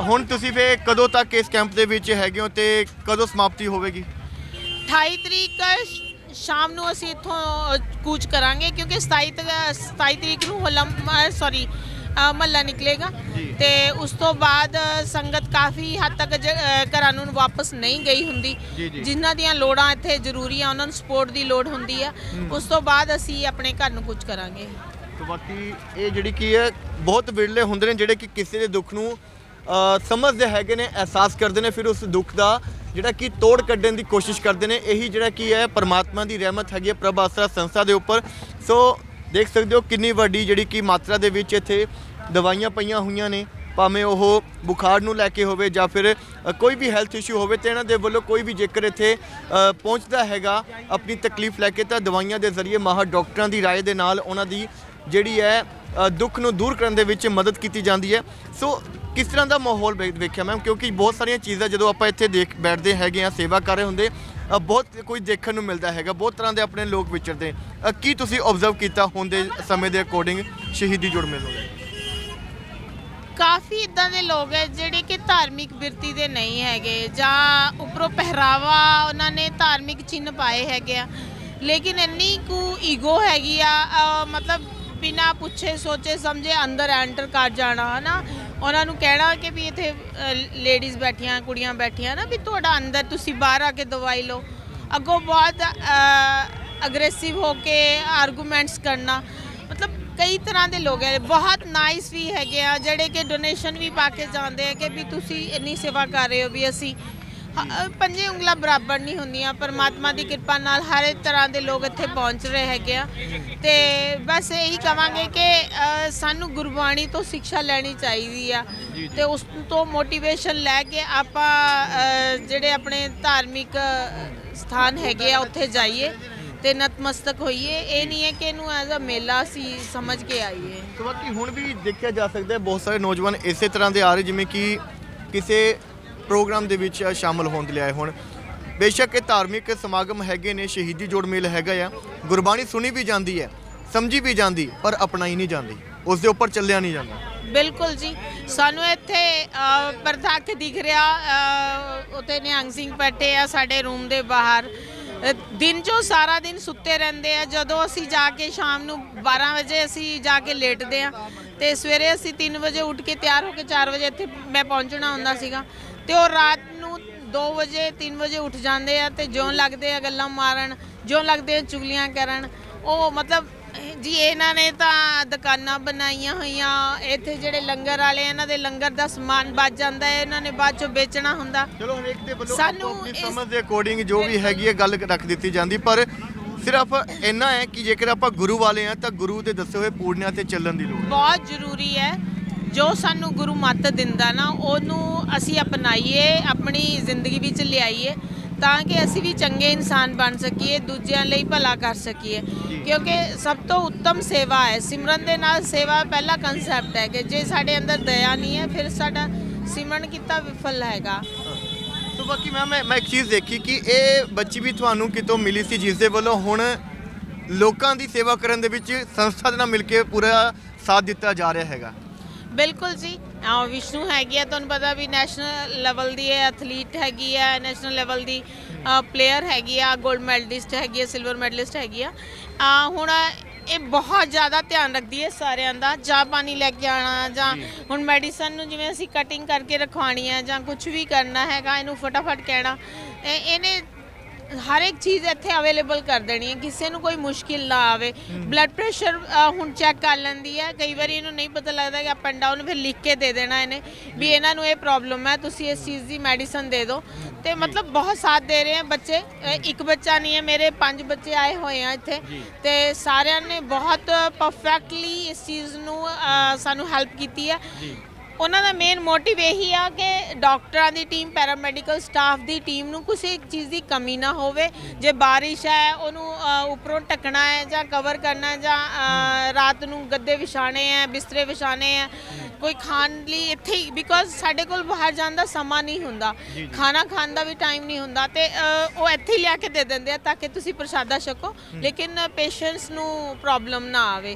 ਹੁਣ ਤੁਸੀਂ ਫੇ ਕਦੋਂ ਤੱਕ ਇਸ ਕੈਂਪ ਦੇ ਵਿੱਚ ਹੈਗੇ ਹੋ ਤੇ ਕਦੋਂ ਸਮਾਪਤੀ ਹੋਵੇਗੀ? 28 ਤਰੀਕ ਸ਼ਾਮ ਨੂੰ ਅਸੀਂ ਇੱਥੋਂ ਕੂਚ ਕਰਾਂਗੇ ਕਿਉਂਕਿ 27 ਤੱਕ 27 ਤਰੀਕ ਨੂੰ ਹੋਲਮ ਸੌਰੀ ਮਹੱਲਾ ਨਿਕਲੇਗਾ। ਤੇ ਉਸ ਤੋਂ ਬਾਅਦ ਸੰਗਤ ਕਾਫੀ ਹੱਦ ਤੱਕ ਜ- ਅ, ਘਰਾਂ ਨੂੰ ਵਾਪਸ ਨਹੀਂ ਗਈ ਹੁੰਦੀ। ਜੀ, ਜੀ। ਜਿਨ੍ਹਾਂ ਦੀਆਂ ਲੋੜਾਂ ਇੱਥੇ ਜ਼ਰੂਰੀ ਆ ਉਹਨਾਂ ਨੂੰ ਸਪੋਰਟ ਦੀ ਲੋੜ ਹੁੰਦੀ ਆ। ਉਸ ਤੋਂ ਬਾਅਦ ਅਸੀਂ ਆਪਣੇ ਘਰ ਨੂੰ ਕੂਚ ਕਰਾਂਗੇ। ਤੇ ਬਾਕੀ ਇਹ ਜਿਹੜੀ ਕੀ ਹੈ ਬਹੁਤ ਵਿਰਲੇ ਹੁੰਦੇ ਨੇ ਜਿਹੜੇ ਕਿ ਕਿਸੇ ਦੇ ਦੁੱਖ ਨੂੰ ਸਮਝਦੇ ਹੈਗੇ ਨੇ ਅਹਿਸਾਸ ਕਰਦੇ ਨੇ ਫਿਰ ਉਸ ਦੁੱਖ ਦਾ ਜਿਹੜਾ ਕਿ ਤੋੜ ਕੱਢਣ ਦੀ ਕੋਸ਼ਿਸ਼ ਕਰਦੇ ਨੇ ਇਹੀ ਜਿਹੜਾ ਕੀ ਹੈ ਪਰਮਾਤਮਾ ਦੀ ਰਹਿਮਤ ਹੈਗੀ ਹੈ ਪ੍ਰਭ ਆਸਰਾ ਸੰਸਥਾ ਦੇ ਉੱਪਰ ਸੋ ਦੇਖ ਸਕਦੇ ਹੋ ਕਿੰਨੀ ਵੱਡੀ ਜਿਹੜੀ ਕਿ ਮਾਤਰਾ ਦੇ ਵਿੱਚ ਇੱਥੇ ਦਵਾਈਆਂ ਪਈਆਂ ਹੋਈਆਂ ਨੇ ਭਾਵੇਂ ਉਹ ਬੁਖਾਰ ਨੂੰ ਲੈ ਕੇ ਹੋਵੇ ਜਾਂ ਫਿਰ ਅ, ਕੋਈ ਵੀ ਹੈਲਥ ਇਸ਼ੂ ਹੋਵੇ ਤੇ ਇਹਨਾਂ ਦੇ ਵੱਲੋਂ ਕੋਈ ਵੀ ਜੇਕਰ ਇੱਥੇ ਅ, ਪਹੁੰਚਦਾ ਹੈਗਾ ਆਪਣੀ ਤਕਲੀਫ ਲੈ ਕੇ ਤਾਂ ਦਵਾਈਆਂ ਦੇ ਜ਼ਰੀਏ ਮਾਹਰ ਡਾਕਟਰਾਂ ਦੀ رائے ਦੇ ਨਾਲ ਉਹਨਾਂ ਦੀ ਜਿਹੜੀ ਹੈ ਅ, ਦੁੱਖ ਨੂੰ ਦੂਰ ਕਰਨ ਦੇ ਵਿੱਚ ਮਦਦ ਕੀਤੀ ਜਾਂਦੀ ਹੈ ਸੋ ਕਿਸ ਤਰ੍ਹਾਂ ਦਾ ਮਾਹੌਲ ਵੇ- ਵੇਖਿਆ ਮੈਮ? ਕਿਉਂਕਿ ਬਹੁਤ ਸਾਰੀਆਂ ਚੀਜ਼ਾਂ ਜਦੋਂ ਆਪਾਂ ਇੱਥੇ ਦੇਖ ਬੈਠਦੇ ਹੈਗੇ ਆ ਸੇਵਾ ਕਰ ਰਹੇ ਹੁੰਦੇ ਅ, ਬਹੁਤ ਕੁਝ ਦੇਖਣ ਨੂੰ ਮਿਲਦਾ ਹੈਗਾ ਬਹੁਤ ਤਰ੍ਹਾਂ ਦੇ ਆਪਣੇ ਲੋਕ ਵਿਚਰਦੇ ਅ, ਕੀ ਤੁਸੀਂ ਆਬਜ਼ਰਵ ਕੀਤਾ ਹੁਣ ਸਮੇਂ ਦੇ ਅਕੋਰਡਿੰਗ ਸ਼ਹੀਦੀ ਜੁੜ ਮੇਲ ਨੂੰ? ਕਾਫੀ ਇਦਾਂ ਦੇ ਲੋਕ ਹੈ ਜਿਹੜੇ ਕਿ ਧਾਰਮਿਕ ਬਿਰਤੀ ਦੇ ਨਹੀਂ ਹੈਗੇ ਜਾਂ ਉੱਪਰੋਂ ਪਹਿਰਾਵਾ ਉਹਨਾਂ ਨੇ ਧਾਰਮਿਕ ਚਿੰਨ੍ਹ ਪਾਏ ਹੈਗੇ ਆ। ਲੇਕਿਨ ਇੰਨੀ ਕੁ ਈਗੋ ਹੈਗੀ ਆ ਅਹ ਮਤਲਬ ਬਿਨਾ ਪੁੱਛੇ ਸੋਚੇ ਸਮਝੇ ਅੰਦਰ ਐਂਟਰ ਕਰ ਜਾਣਾ ਹਨਾ? ਉਹਨਾਂ ਨੂੰ ਕਹਿਣਾ ਕਿ ਵੀ ਇੱਥੇ ਲੇਡੀਜ਼ ਬੈਠੀਆਂ, ਕੁੜੀਆਂ ਬੈਠੀਆਂ ਨਾ, ਵੀ ਤੁਹਾਡਾ ਅੰਦਰ ਤੁਸੀਂ ਬਾਹਰ ਆ ਕੇ ਦਵਾਈ ਲਓ। ਅੱਗੋਂ ਬਹੁਤ ਅਗਰੈਸਿਵ ਹੋ ਕੇ ਆਰਗੂਮੈਂਟਸ ਕਰਨਾ। ਮਤਲਬ ਕਈ ਤਰ੍ਹਾਂ ਦੇ ਲੋਕ ਹੈ ਬਹੁਤ ਨਾਈਸ ਵੀ ਹੈਗੇ ਆ, ਜਿਹੜੇ ਕਿ ਡੋਨੇਸ਼ਨ ਵੀ ਪਾ ਕੇ ਜਾਂਦੇ ਆ ਕਿ ਵੀ ਤੁਸੀਂ ਇੰਨੀ ਸੇਵਾ ਕਰ ਰਹੇ ਹੋ, ਵੀ ਅਸੀਂ ਅ, ਪੰਜੇ ਉਂਗਲਾਂ ਬਰਾਬਰ ਨਹੀਂ ਹੁੰਦੀਆਂ ਪਰਮਾਤਮਾ ਦੀ ਕਿਰਪਾ ਨਾਲ ਹਰ ਇੱਕ ਤਰ੍ਹਾਂ ਦੇ ਲੋਕ ਇੱਥੇ ਪਹੁੰਚ ਰਹੇ ਹੈਗੇ ਆ। ਤੇ ਬਸ ਇਹੀ ਕਵਾਂਗੇ ਕਿ ਅ, ਸਾਨੂੰ ਗੁਰਬਾਣੀ ਤੋਂ ਸਿੱਖਿਆ ਲੈਣੀ ਚਾਹੀਦੀ ਆ। ਤੇ ਉਸ ਤੋਂ ਮੋਟੀਵੇਸ਼ਨ ਲੈ ਕੇ ਆਪਾਂ ਅ, ਜਿਹੜੇ ਆਪਣੇ ਧਾਰਮਿਕ ਅ, ਸਥਾਨ ਹੈਗੇ ਆ ਉੱਥੇ ਜਾਈਏ ਤੇ ਨਤਮਸਤਕ ਹੋਈਏ। ਇਹ ਨਹੀਂ ਹੈ ਕਿ ਇਹਨੂੰ ਐਜ਼ ਅ ਮੇਲਾ ਅਸੀਂ ਸਮਝ ਕੇ ਆਈਏ। ਸੋ ਬਾਕੀ ਹੁਣ ਵੀ ਦੇਖਿਆ ਜਾ ਸਕਦਾ ਹੈ ਬਹੁਤ ਸਾਰੇ ਨੌਜਵਾਨ ਇਸੇ ਤਰ੍ਹਾਂ ਦੇ ਆ ਰਹੇ ਜਿਵੇਂ ਕਿ ਕਿਸੇ ਪ੍ਰੋਗਰਾਮ ਦੇ ਵਿੱਚ ਸ਼ਾਮਲ ਹੋਣ ਦੇ ਲਈ ਆਏ ਹੁਣ। ਬੇਸ਼ੱਕ ਇਹ ਧਾਰਮਿਕ ਸਮਾਗਮ ਹੈਗੇ ਨੇ ਸ਼ਹੀਦੀ ਜੋੜ ਮੇਲ ਹੈਗਾ ਆ। ਗੁਰਬਾਣੀ ਸੁਣੀ ਵੀ ਜਾਂਦੀ ਹੈ ਸਮਝੀ ਵੀ ਜਾਂਦੀ ਪਰ ਅਪਣਾਈ ਨਹੀਂ ਜਾਂਦੀ। ਉਸ ਦੇ ਉੱਪਰ ਚੱਲਿਆ ਨਹੀਂ ਜਾਂਦਾ। ਬਿਲਕੁਲ ਜੀ। ਸਾਨੂੰ ਇੱਥੇ ਅ, ਪ੍ਰਤੱਖ ਦਿਖ ਰਿਹਾ ਅ, ਉੱਥੇ ਨਿਹੰਗ ਸਿੰਘ ਬੈਠੇ ਆ ਸਾਡੇ ਰੂਮ ਦੇ ਬਾਹਰ। ਦਿਨ ਚੋਂ ਸਾਰਾ ਦਿਨ ਸੁੱਤੇ ਰਹਿੰਦੇ ਆ। ਜਦੋਂ ਅਸੀਂ ਜਾ ਕੇ ਸ਼ਾਮ ਨੂੰ 12 ਵਜੇ ਅਸੀਂ ਜਾ ਕੇ ਲੇਟਦੇ ਆ ਤੇ ਸਵੇਰੇ ਅਸੀਂ 3 ਵਜੇ ਉੱਠ ਕੇ ਤਿਆਰ ਹੋ ਕੇ 4 ਵਜੇ ਇੱਥੇ ਮੈਂ ਪਹੁੰਚਣਾ ਹੁੰਦਾ ਸੀਗਾ। ਤੇ ਉਹ ਰਾਤ ਨੂੰ 2 ਵਜੇ 3 ਵਜੇ ਉੱਠ ਜਾਂਦੇ ਆ ਤੇ ਜਿਉਂ ਲੱਗਦੇ ਆ ਗੱਲਾਂ ਮਾਰਨ ਜਿਉਂ ਲੱਗਦੇ ਆ ਚੁਗਲੀਆਂ ਕਰਨ। ਉਹ ਮਤਲਬ ਜੀ ਇਹਨਾਂ ਨੇ ਤਾਂ ਦੁਕਾਨਾਂ ਬਣਾਈਆਂ ਹੋਈਆਂ ਇੱਥੇ ਜਿਹੜੇ ਲੰਗਰ ਵਾਲੇ ਇਹਨਾਂ ਦੇ ਲੰਗਰ ਦਾ ਸਮਾਨ ਬਚ ਜਾਂਦਾ ਹੈ ਇਹਨਾਂ ਨੇ ਬਾਅਦ ਚੋਂ ਵੇਚਣਾ ਹੁੰਦਾ। ਚਲੋ ਹਰੇਕ ਦੇ ਵੱਲੋਂ ਸਾਨੂੰ ਆਪੋ ਆਪਣੀ ਇਸ- ਸਮਝ ਦੇ ਅਕੋਰਡਿੰਗ ਜੋ ਵੀ ਹੈਗੀ ਹੈ ਗੱਲ ਰੱਖ ਦਿੱਤੀ ਜਾਂਦੀ ਪਰ ਸਿਰਫ ਇੰਨਾ ਹੈ ਕਿ ਜੇਕਰ ਆਪਾਂ ਗੁਰੂ ਵਾਲੇ ਆ ਤਾਂ ਗੁਰੂ ਦੇ ਦੱਸੇ ਹੋਏ ਪੂਰਨਿਆਂ ਤੇ ਚੱਲਣ ਦੀ ਲੋੜ ਹੈ। ਬਹੁਤ ਜ਼ਰੂਰੀ ਹੈ। ਜੋ ਸਾਨੂੰ ਗੁਰੂ ਮੱਤ ਦਿੰਦਾ ਨਾ ਉਹਨੂੰ ਅਸੀਂ ਅਪਣਾਈਏ ਆਪਣੀ ਜ਼ਿੰਦਗੀ ਵਿੱਚ ਲਿਆਈਏ ਤਾਂ ਕਿ ਅਸੀਂ ਵੀ ਚੰਗੇ ਇਨਸਾਨ ਬਣ ਸਕੀਏ ਦੂਜਿਆਂ ਲਈ ਭਲਾ ਕਰ ਸਕੀਏ। ਕਿਉਂਕਿ ਸਭ ਤੋਂ ਉੱਤਮ ਸੇਵਾ ਹੈ। ਸਿਮਰਨ ਦੇ ਨਾਲ ਸੇਵਾ ਪਹਿਲਾ ਕਨਸੈਪਟ ਹੈ ਕਿ ਜੇ ਸਾਡੇ ਅੰਦਰ ਦਇਆ ਨਹੀਂ ਹੈ ਫਿਰ ਸਾਡਾ ਸਿਮਰਨ ਕੀਤਾ ਵਿਫਲ ਹੈਗਾ। ਸੋ ਬਾਕੀ ਮੈਂ ਮੈਂ ਮੈਂ ਇੱਕ ਚੀਜ਼ ਦੇਖੀ ਕਿ ਇਹ ਬੱਚੀ ਵੀ ਤੁਹਾਨੂੰ ਕਿਤੋਂ ਮਿਲੀ ਸੀ ਜਿਸ ਦੇ ਵੱਲੋਂ ਹੁਣ ਲੋਕਾਂ ਦੀ ਸੇਵਾ ਕਰਨ ਦੇ ਵਿੱਚ ਸੰਸਥਾ ਦੇ ਨਾਲ ਮਿਲ ਕੇ ਪੂਰਾ ਸਾਥ ਦਿੱਤਾ ਜਾ ਰਿਹਾ ਹੈਗਾ। ਬਿਲਕੁਲ ਜੀ। ਆ ਵਿਸ਼ਨੂੰ ਹੈਗੀ ਆ ਤੁਹਾਨੂੰ ਪਤਾ ਵੀ ਨੈਸ਼ਨਲ ਲੈਵਲ ਦੀ ਹੈ ਐਥਲੀਟ ਹੈਗੀ ਆ ਨੈਸ਼ਨਲ ਲੈਵਲ ਦੀ ਪਲੇਅਰ ਹੈਗੀ ਆ 골ਡ ਮੈਡਲਿਸਟ ਹੈਗੀ ਆ ਸਿਲਵਰ ਮੈਡਲਿਸਟ ਹੈਗੀ ਆ। ਆ ਹੁਣ ਇਹ ਬਹੁਤ ਜ਼ਿਆਦਾ ਧਿਆਨ ਰੱਖਦੀ ਹੈ ਸਾਰਿਆਂ ਦਾ ਚਾਹ ਪਾਣੀ ਲੈ ਕੇ ਆਣਾ ਜਾਂ ਹੁਣ ਮੈਡੀਸਨ ਨੂੰ ਜਿਵੇਂ ਅਸੀਂ ਕਟਿੰਗ ਕਰਕੇ ਰਖਵਾਣੀ ਹੈ ਜਾਂ ਕੁਝ ਵੀ ਕਰਨਾ ਹੈਗਾ ਇਹਨੂੰ ਫਟਾਫਟ ਕਹਿਣਾ ਇਹ- ਇਹਨੇ ਹਰ ਇੱਕ ਚੀਜ਼ ਇੱਥੇ ਅਵੇਲੇਬਲ ਕਰ ਦੇਣੀ ਹੈ ਕਿਸੇ ਨੂੰ ਕੋਈ ਮੁਸ਼ਕਿਲ ਨਾ ਆਵੇ। ਬਲੱਡ ਪ੍ਰੈਸ਼ਰ ਹੁਣ ਚੈੱਕ ਕਰ ਲੈਂਦੀ ਹੈ। ਕਈ ਵਾਰੀ ਇਹਨੂੰ ਨਹੀਂ ਪਤਾ ਲੱਗਦਾ ਕਿ ਅਪ ਐਂਡ ਡਾਊਨ ਫਿਰ ਲਿਖ ਕੇ ਦੇ ਦੇਣਾ ਇਹਨੇ ਵੀ ਇਹਨਾਂ ਨੂੰ ਇਹ ਪ੍ਰੋਬਲਮ ਹੈ ਤੁਸੀਂ ਇਸ ਚੀਜ਼ ਦੀ ਮੈਡੀਸਨ ਦੇ ਦਿਓ। ਤੇ ਮਤਲਬ ਬਹੁਤ ਸਾਥ ਦੇ ਰਹੇ ਆ ਬੱਚੇ। ਅ, ਇੱਕ ਬੱਚਾ ਨਹੀਂ ਹੈ ਮੇਰੇ ਪੰਜ ਬੱਚੇ ਆਏ ਹੋਏ ਆ ਇੱਥੇ। ਤੇ ਸਾਰਿਆਂ ਨੇ ਬਹੁਤ ਪਰਫੈਕਟਲੀ ਇਸ ਚੀਜ਼ ਨੂੰ ਅ, ਸਾਨੂੰ ਹੈਲਪ ਕੀਤੀ ਹੈ। ਉਹਨਾਂ ਦਾ ਮੇਨ ਮੋਟਿਵ ਇਹੀ ਆ ਕਿ ਡਾਕਟਰਾਂ ਦੀ ਟੀਮ ਪੈਰਾਮੈਡੀਕਲ ਸਟਾਫ ਦੀ ਟੀਮ ਨੂੰ ਕਿਸੇ ਇੱਕ ਚੀਜ਼ ਦੀ ਕਮੀ ਨਾ ਹੋਵੇ। ਜੇ ਬਾਰਿਸ਼ ਹੈ ਉਹਨੂੰ ਅ, ਉੱਪਰੋਂ ਢੱਕਣਾ ਹੈ ਜਾਂ ਕਵਰ ਕਰਨਾ ਹੈ ਜਾਂ ਅ, ਰਾਤ ਨੂੰ ਗੱਦੇ ਵਿਛਾਣੇ ਹੈ ਬਿਸਤਰੇ ਵਿਛਾਣੇ ਹੈ ਕੋਈ ਖਾਣ ਲਈ ਇੱਥੇ ਹੀ ਬਿਕੋਜ਼ ਸਾਡੇ ਕੋਲ ਬਾਹਰ ਜਾਣ ਦਾ ਸਮਾਂ ਨਹੀਂ ਹੁੰਦਾ। ਖਾਣਾ ਖਾਣ ਦਾ ਵੀ ਟਾਈਮ ਨਹੀਂ ਹੁੰਦਾ ਤੇ ਅ, ਉਹ ਇੱਥੇ ਹੀ ਲਿਆ ਕੇ ਦੇ ਦਿੰਦੇ ਆ ਤਾਂ ਕਿ ਤੁਸੀਂ ਪ੍ਰਸ਼ਾਦਾ ਛਕੋ। ਲੇਕਿਨ ਪੇਸ਼ੈਂਟਸ ਨੂੰ ਪ੍ਰੋਬਲਮ ਨਾ ਆਵੇ।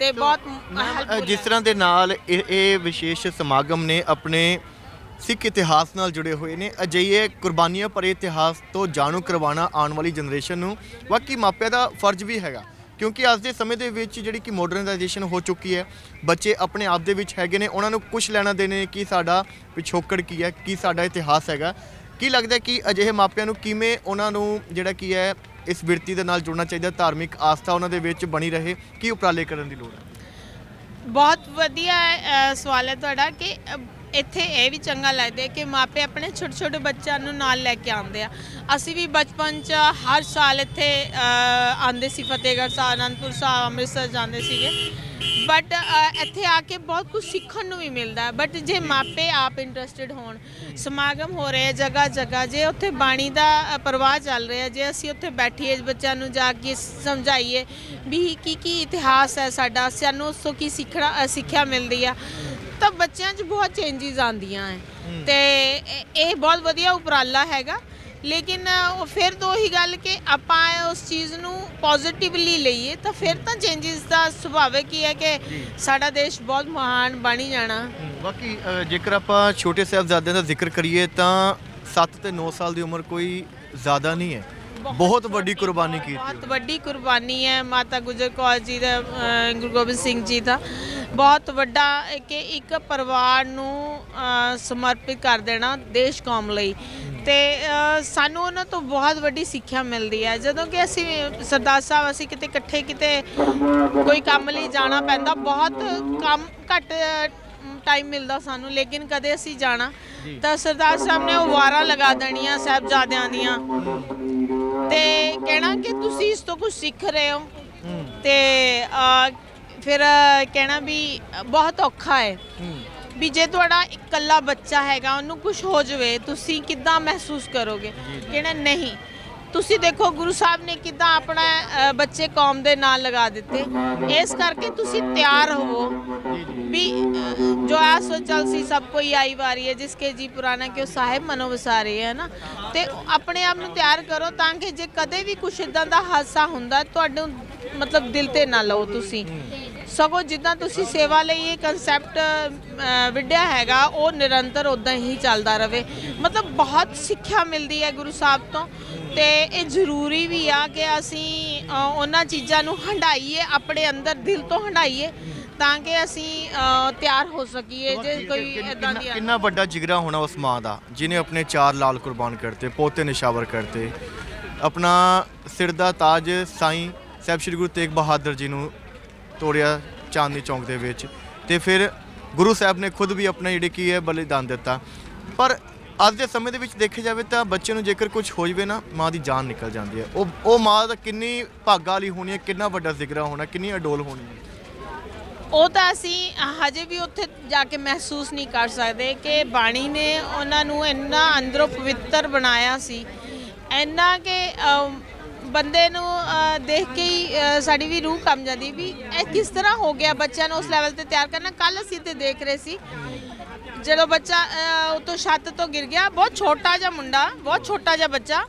ਤੇ ਬਹੁਤ helpful ਜਿਸ। ਤਰ੍ਹਾਂ ਦੇ ਨਾਲ ਇਹ ਇਹ ਵਿਸ਼ੇਸ਼ ਸਮਾਗਮ ਨੇ ਆਪਣੇ ਸਿੱਖ ਇਤਿਹਾਸ ਨਾਲ ਜੁੜੇ ਹੋਏ ਨੇ। ਅਜਿਹੇ ਕੁਰਬਾਨੀਆਂ ਭਰੇ ਇਤਿਹਾਸ ਤੋਂ ਜਾਣੂ ਕਰਵਾਉਣਾ ਆਉਣ ਵਾਲੀ ਜਨਰੇਸ਼ਨ ਨੂੰ ਬਾਕੀ ਮਾਪਿਆਂ ਦਾ ਫਰਜ਼ ਵੀ ਹੈਗਾ। ਕਿਉਂਕਿ ਅੱਜ ਦੇ ਸਮੇਂ ਦੇ ਵਿੱਚ ਜਿਹੜੀ ਕਿ ਮਾਡਰਨਾਈਜੇਸ਼ਨ ਹੋ ਚੁੱਕੀ ਹੈ ਬੱਚੇ ਆਪਣੇ ਆਪ ਦੇ ਵਿੱਚ ਹੈਗੇ ਨੇ ਉਹਨਾਂ ਨੂੰ ਕੁਝ ਲੈਣਾ ਦੇਣੇ ਕਿ ਸਾਡਾ ਪਿਛੋਕੜ ਕੀ ਹੈ ਕੀ ਸਾਡਾ ਇਤਿਹਾਸ ਹੈਗਾ। ਕੀ ਲੱਗਦਾ ਕਿ ਅਜਿਹੇ ਮਾਪਿਆਂ ਨੂੰ ਕਿਵੇਂ ਉਹਨਾਂ ਨੂੰ ਜਿਹੜਾ ਕੀ ਹੈ ਇਸ ਬਿਰਤੀ ਦੇ ਨਾਲ ਜੁੜਨਾ ਚਾਹੀਦਾ ਧਾਰਮਿਕ ਆਸਥਾ ਉਹਨਾਂ ਦੇ ਵਿੱਚ ਬਣੀ ਰਹੇ ਕੀ ਉਪਰਾਲੇ ਕਰਨ ਦੀ ਲੋੜ ਹੈ? ਬਹੁਤ ਵਧੀਆ ਅ, ਸਵਾਲ ਹੈ ਤੁਹਾਡਾ ਕਿ ਅ, ਇੱਥੇ ਇਹ ਵੀ ਚੰਗਾ ਲੱਗਦਾ ਕਿ ਮਾਪੇ ਆਪਣੇ ਛੋਟੇ ਛੋਟੇ ਬੱਚਿਆਂ ਨੂੰ ਨਾਲ ਲੈ ਕੇ ਆਉਂਦੇ ਆ। ਅਸੀਂ ਵੀ ਬਚਪਨ 'ਚ ਹਰ ਸਾਲ ਇੱਥੇ ਆਉਂਦੇ ਸੀ ਫਤਿਹਗੜ੍ਹ ਸਾਹਿਬ ਅਨੰਦਪੁਰ ਸਾਹਿਬ ਅੰਮ੍ਰਿਤਸਰ ਜਾਂਦੇ ਸੀਗੇ। ਬਟ ਇੱਥੇ ਆ ਕੇ ਬਹੁਤ ਕੁਝ ਸਿੱਖਣ ਨੂੰ ਵੀ ਮਿਲਦਾ ਹੈ। ਬਟ ਜੇ ਮਾਪੇ ਆਪ ਇੰਟਰਸਟਿਡ ਹੋਣ ਸਮਾਗਮ ਹੋ ਰਹੇ ਜਗ੍ਹਾ ਜਗ੍ਹਾ ਜੇ ਉੱਥੇ ਬਾਣੀ ਦਾ ਅ, ਪ੍ਰਵਾਹ ਚੱਲ ਰਿਹਾ ਜੇ ਅਸੀਂ ਉੱਥੇ ਬੈਠੀਏ ਬੱਚਿਆਂ ਨੂੰ ਜਾ ਕੇ ਸਮਝਾਈਏ ਵੀ ਕੀ ਕੀ ਇਤਿਹਾਸ ਹੈ ਸਾਡਾ ਸਾਨੂੰ ਉਸ ਤੋਂ ਕੀ ਸਿੱਖਣਾ ਸਿੱਖਿਆ ਮਿਲਦੀ ਆ। ਤਾਂ ਬੱਚਿਆਂ 'ਚ ਬਹੁਤ ਚੇਂਜਸ ਆਉਂਦੀਆਂ ਹੈ। ਤੇ ਇਹ- ਇਹ ਬਹੁਤ ਵਧੀਆ ਉਪਰਾਲਾ ਹੈਗਾ। ਲੇਕਿਨ ਉਹ ਫਿਰ ਤੋਂ ਉਹੀ ਗੱਲ ਕਿ ਆਪਾਂ ਉਸ ਚੀਜ਼ ਨੂੰ ਪੋਜ਼ਿਟਿਵਲੀ ਲਈਏ ਤਾਂ ਫਿਰ ਤਾਂ ਚੇਂਜਸ ਦਾ ਸੁਭਾਵਿਕ ਹੀ ਹੈ ਕਿ ਸਾਡਾ ਦੇਸ਼ ਬਹੁਤ ਮਹਾਨ ਬਣੀ ਜਾਣਾ। ਬਾਕੀ ਅ, ਜੇਕਰ ਆਪਾਂ ਛੋਟੇ ਸਾਹਿਬਜ਼ਾਦਿਆਂ ਦਾ ਜ਼ਿਕਰ ਕਰੀਏ ਤਾਂ 7 ਤੇ 9 ਸਾਲ ਦੀ ਉਮਰ ਕੋਈ ਜ਼ਿਆਦਾ ਨਹੀਂ ਹੈ। ਬਹੁਤ ਵੱਡੀ ਕੁਰਬਾਨੀ ਕੀਤੀ ਬਹੁਤ ਵੱਡੀ ਕੁਰਬਾਨੀ ਹੈ ਮਾਤਾ ਗੁਜਰ ਕੌਰ ਜੀ ਦਾ ਅ, ਗੁਰੂ ਗੋਬਿੰਦ ਸਿੰਘ ਜੀ ਦਾ। ਬਹੁਤ ਵੱਡਾ ਕਿ ਇੱਕ ਪਰਿਵਾਰ ਨੂੰ ਸਮਰਪਿਤ ਕਰ ਦੇਣਾ ਦੇਸ਼ ਕੌਮ ਲਈ। ਤੇ ਸਾਨੂੰ ਉਹਨਾਂ ਤੋਂ ਬਹੁਤ ਵੱਡੀ ਸਿੱਖਿਆ ਮਿਲਦੀ ਹੈ। ਜਦੋਂ ਕਿ ਅਸੀਂ ਸਰਦਾਰ ਸਾਹਿਬ ਅਸੀਂ ਕਿਤੇ ਇਕੱਠੇ ਕਿਤੇ ਕੋਈ ਕੰਮ ਲਈ ਜਾਣਾ ਪੈਂਦਾ ਬਹੁਤ ਕੰਮ ਘੱਟ ਟਾਈਮ ਮਿਲਦਾ ਸਾਨੂੰ ਲੇਕਿਨ ਕਦੇ ਅਸੀਂ ਜਾਣਾ। ਤਾਂ ਸਰਦਾਰ ਸਾਹਿਬ ਨੇ ਉਹ ਵਾਰਾਂ ਲਗਾ ਦੇਣੀਆਂ ਸਾਹਿਬਜ਼ਾਦਿਆਂ ਦੀਆਂ। ਤੇ ਕਹਿਣਾ ਕਿ ਤੁਸੀਂ ਇਸ ਤੋਂ ਕੁਝ ਸਿੱਖ ਰਹੇ ਹੋ। ਤੇ ਫਿਰ ਕਹਿਣਾ ਵੀ ਬਹੁਤ ਔਖਾ ਹੈ। ਵੀ ਜੇ ਤੁਹਾਡਾ ਇਕੱਲਾ ਬੱਚਾ ਹੈਗਾ ਉਹਨੂੰ ਕੁਝ ਹੋ ਜਾਵੇ ਤੁਸੀਂ ਕਿੱਦਾਂ ਮਹਿਸੂਸ ਕਰੋਗੇ? ਕਹਿਣਾ ਨਹੀਂ। ਤੁਸੀਂ ਦੇਖੋ ਗੁਰੂ ਸਾਹਿਬ ਨੇ ਕਿੱਦਾਂ ਆਪਣਾ ਬੱਚੇ ਕੌਮ ਦੇ ਨਾਲ ਲਗਾ ਦਿੱਤੇ। ਇਸ ਕਰਕੇ ਤੁਸੀਂ ਤਿਆਰ ਹੋਵੋ ਵੀ ਅਹ, ਜੋ ਆਸ ਚਲ ਸੀ ਸਭ ਕੋਈ ਆਈ ਵਾਰੀ ਹੈ ਜਿਸਕੇ ਜੀ ਪੁਰਾਣਾ ਕਿ ਉਹ ਸਾਹਿਬ ਮਨੋ ਵਸਾਰੇ ਹੈ ਨਾ। ਤੇ ਆਪਣੇ ਆਪ ਨੂੰ ਤਿਆਰ ਕਰੋ ਤਾਂ ਕਿ ਜੇ ਕਦੇ ਵੀ ਕੁਛ ਇਦਾਂ ਦਾ ਹਾਦਸਾ ਹੁੰਦਾ ਤੁਹਾਨੂੰ ਮਤਲਬ ਦਿਲ ਤੇ ਨਾ ਲਓ ਤੁਸੀਂ। ਸਗੋਂ ਜਿੱਦਾਂ ਤੁਸੀਂ ਸੇਵਾ ਲਈ ਇਹ ਕਨਸੈਪਟ ਵਿੱਢਿਆ ਹੈਗਾ ਉਹ ਨਿਰੰਤਰ ਉਦਾਂ ਹੀ ਚੱਲਦਾ ਰਵੇ। ਮਤਲਬ ਬਹੁਤ ਸਿੱਖਿਆ ਮਿਲਦੀ ਹੈ ਗੁਰੂ ਸਾਹਿਬ ਤੋਂ ਤੇ ਇਹ ਜ਼ਰੂਰੀ ਵੀ ਆ ਕਿ ਅਸੀਂ ਉਹਨਾਂ ਚੀਜ਼ਾਂ ਨੂੰ ਹੰਡਾਈਏ ਆਪਣੇ ਅੰਦਰ ਦਿਲ ਤੋਂ ਹੰਡਾਈਏ ਤਾਂ ਕਿ ਅਸੀਂ ਤਿਆਰ ਹੋ ਸਕੀਏ ਜੇ ਕੋਈ ਇਦਾਂ ਦੀ ਕਿੰਨਾ- ਕਿੰਨਾ ਵੱਡਾ ਜਿਗਰਾ ਹੋਣਾ ਉਸ ਮਾਂ ਦਾ ਜਿਨੇ ਆਪਣੇ ਚਾਰ ਲਾਲ ਕੁਰਬਾਨ ਕਰਤੇ ਪੋਤੇ ਨਿਸ਼ਾਵਰ ਕਰਤੇ। ਆਪਣਾ ਸਿਰ ਦਾ ਤਾਜ ਸਾਈਂ ਸਾਹਿਬ ਸ੍ਰੀ ਗੁਰੂ ਤੇਗ ਬਹਾਦਰ ਜੀ ਨੂੰ ਤੋੜਿਆ ਚਾਂਦਨੀ ਚੌਂਕ ਦੇ ਵਿੱਚ ਤੇ ਫਿਰ ਗੁਰੂ ਸਾਹਿਬ ਨੇ ਖੁਦ ਵੀ ਆਪਣਾ ਜਿਹੜੇ ਕੀ ਹੈ ਬਲੀਦਾਨ ਦਿੱਤਾ। ਪਰ ਅੱਜ ਦੇ ਸਮੇਂ ਦੇ ਵਿੱਚ ਦੇਖਿਆ ਜਾਵੇ ਤਾਂ ਬੱਚੇ ਨੂੰ ਜੇਕਰ ਕੁਝ ਹੋ ਜਵੇ ਨਾ, ਮਾਂ ਦੀ ਜਾਨ ਨਿਕਲ ਜਾਂਦੀ ਹੈ। ਉਹ ਉਹ ਮਾਂ ਦਾ ਕਿੰਨੀ ਭਾਗਾ ਵਾਲੀ ਹੋਣੀ ਹੈ, ਕਿੰਨਾ ਵੱਡਾ ਜ਼ਿਗਰਾ ਹੋਣਾ, ਕਿੰਨੀ ਅਡੋਲ ਹੋਣੀ ਹੈ। ਉਹ ਤਾਂ ਅਸੀਂ ਹਜੇ ਵੀ ਉੱਥੇ ਜਾ ਕੇ ਮਹਿਸੂਸ ਨਹੀਂ ਕਰ ਸਕਦੇ ਕਿ ਬਾਣੀ ਨੇ ਉਹਨਾਂ ਨੂੰ ਇੰਨਾ ਅੰਦਰੋਂ ਪਵਿੱਤਰ ਬਣਾਇਆ ਸੀ। ਇੰਨਾ ਕਿ ਬੰਦੇ ਨੂੰ ਅ, ਦੇਖ ਕੇ ਹੀ ਅ, ਸਾਡੀ ਵੀ ਰੂਹ ਕੰਬ ਜਾਂਦੀ ਵੀ ਇਹ ਕਿਸ ਤਰ੍ਹਾਂ ਹੋ ਗਿਆ ਬੱਚਿਆਂ ਨੂੰ ਉਸ ਲੈਵਲ ਤੇ ਤਿਆਰ ਕਰਨਾ। ਕੱਲ ਅਸੀਂ ਤੇ ਦੇਖ ਰਹੇ ਸੀ ਜਦੋਂ ਬੱਚਾ ਅ, ਉਤੋਂ ਛੱਤ ਤੋਂ ਗਿਰ ਗਿਆ ਬਹੁਤ ਛੋਟਾ ਜਿਹਾ ਮੁੰਡਾ ਬਹੁਤ ਛੋਟਾ ਜਿਹਾ ਬੱਚਾ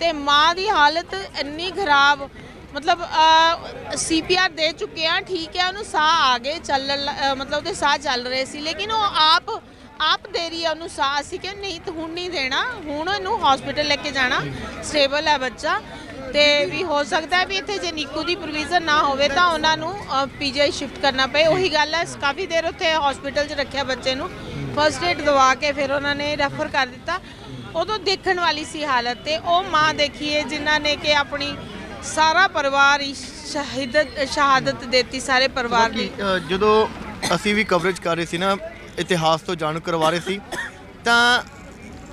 ਤੇ ਮਾਂ ਦੀ ਹਾਲਤ ਇੰਨੀ ਖਰਾਬ ਮਤਲਬ ਸੀਪੀਆਰ ਦੇ ਚੁੱਕੇ ਆ ਠੀਕ ਹੈ ਉਹਨੂੰ ਸਾਹ ਆ ਗਏ ਚੱਲਣ ਲ- ਅ, ਮਤਲਬ ਉਹਦੇ ਸਾਹ ਚੱਲ ਰਹੇ ਸੀ ਲੇਕਿਨ ਉਹ ਆਪ ਆਪ ਦੇ ਰਹੀ ਹੈ ਉਹਨੂੰ ਸਾਹ ਅਸੀਂ ਕਿ ਨਹੀਂ ਤਾਂ ਹੁਣ ਨਹੀਂ ਦੇਣਾ ਹੁਣ ਇਹਨੂੰ ਹਸਪੀਟਲ ਲੈ ਕੇ ਜਾਣਾ ਸਟੇਬਲ ਹੈ ਬੱਚਾ। ਤੇ ਵੀ ਹੋ ਸਕਦਾ ਹੈ ਵੀ ਇੱਥੇ ਜੇ ਨੀਕੂ ਦੀ ਪ੍ਰੋਵੀਜ਼ਨ ਨਾ ਹੋਵੇ ਤਾਂ ਉਹਨਾਂ ਨੂੰ ਪੀਜੀਆਈ ਸ਼ਿਫਟ ਕਰਨਾ ਪਏ। ਉਹੀ ਗੱਲ ਹੈ ਕਾਫੀ ਦੇਰ ਉੱਥੇ ਹਸਪੀਟਲ 'ਚ ਰੱਖਿਆ ਬੱਚੇ ਨੂੰ। ਫਰਸਟ ਏਡ ਦਵਾ ਕੇ ਫਿਰ ਉਹਨਾਂ ਨੇ ਰੈਫਰ ਕਰ ਦਿੱਤਾ। ਉਦੋਂ ਦੇਖਣ ਵਾਲੀ ਸੀ ਹਾਲਤ ਤੇ ਉਹ ਮਾਂ ਦੇਖੀਏ ਜਿਨ੍ਹਾਂ ਨੇ ਕਿ ਆਪਣੀ ਸਾਰਾ ਪਰਿਵਾਰ ਹੀ ਸ਼ਹੀਦਤ ਸ਼ਹਾਦਤ ਦਿੱਤੀ ਸਾਰੇ ਪਰਿਵਾਰ ਨੇ ਜਦੋਂ ਅਸੀਂ ਵੀ ਕਵਰੇਜ ਕਰ ਰਹੇ ਸੀ ਨਾ ਇਤਿਹਾਸ ਤੋਂ ਜਾਣੂ ਕਰਵਾ ਰਹੇ ਸੀ ਤਾਂ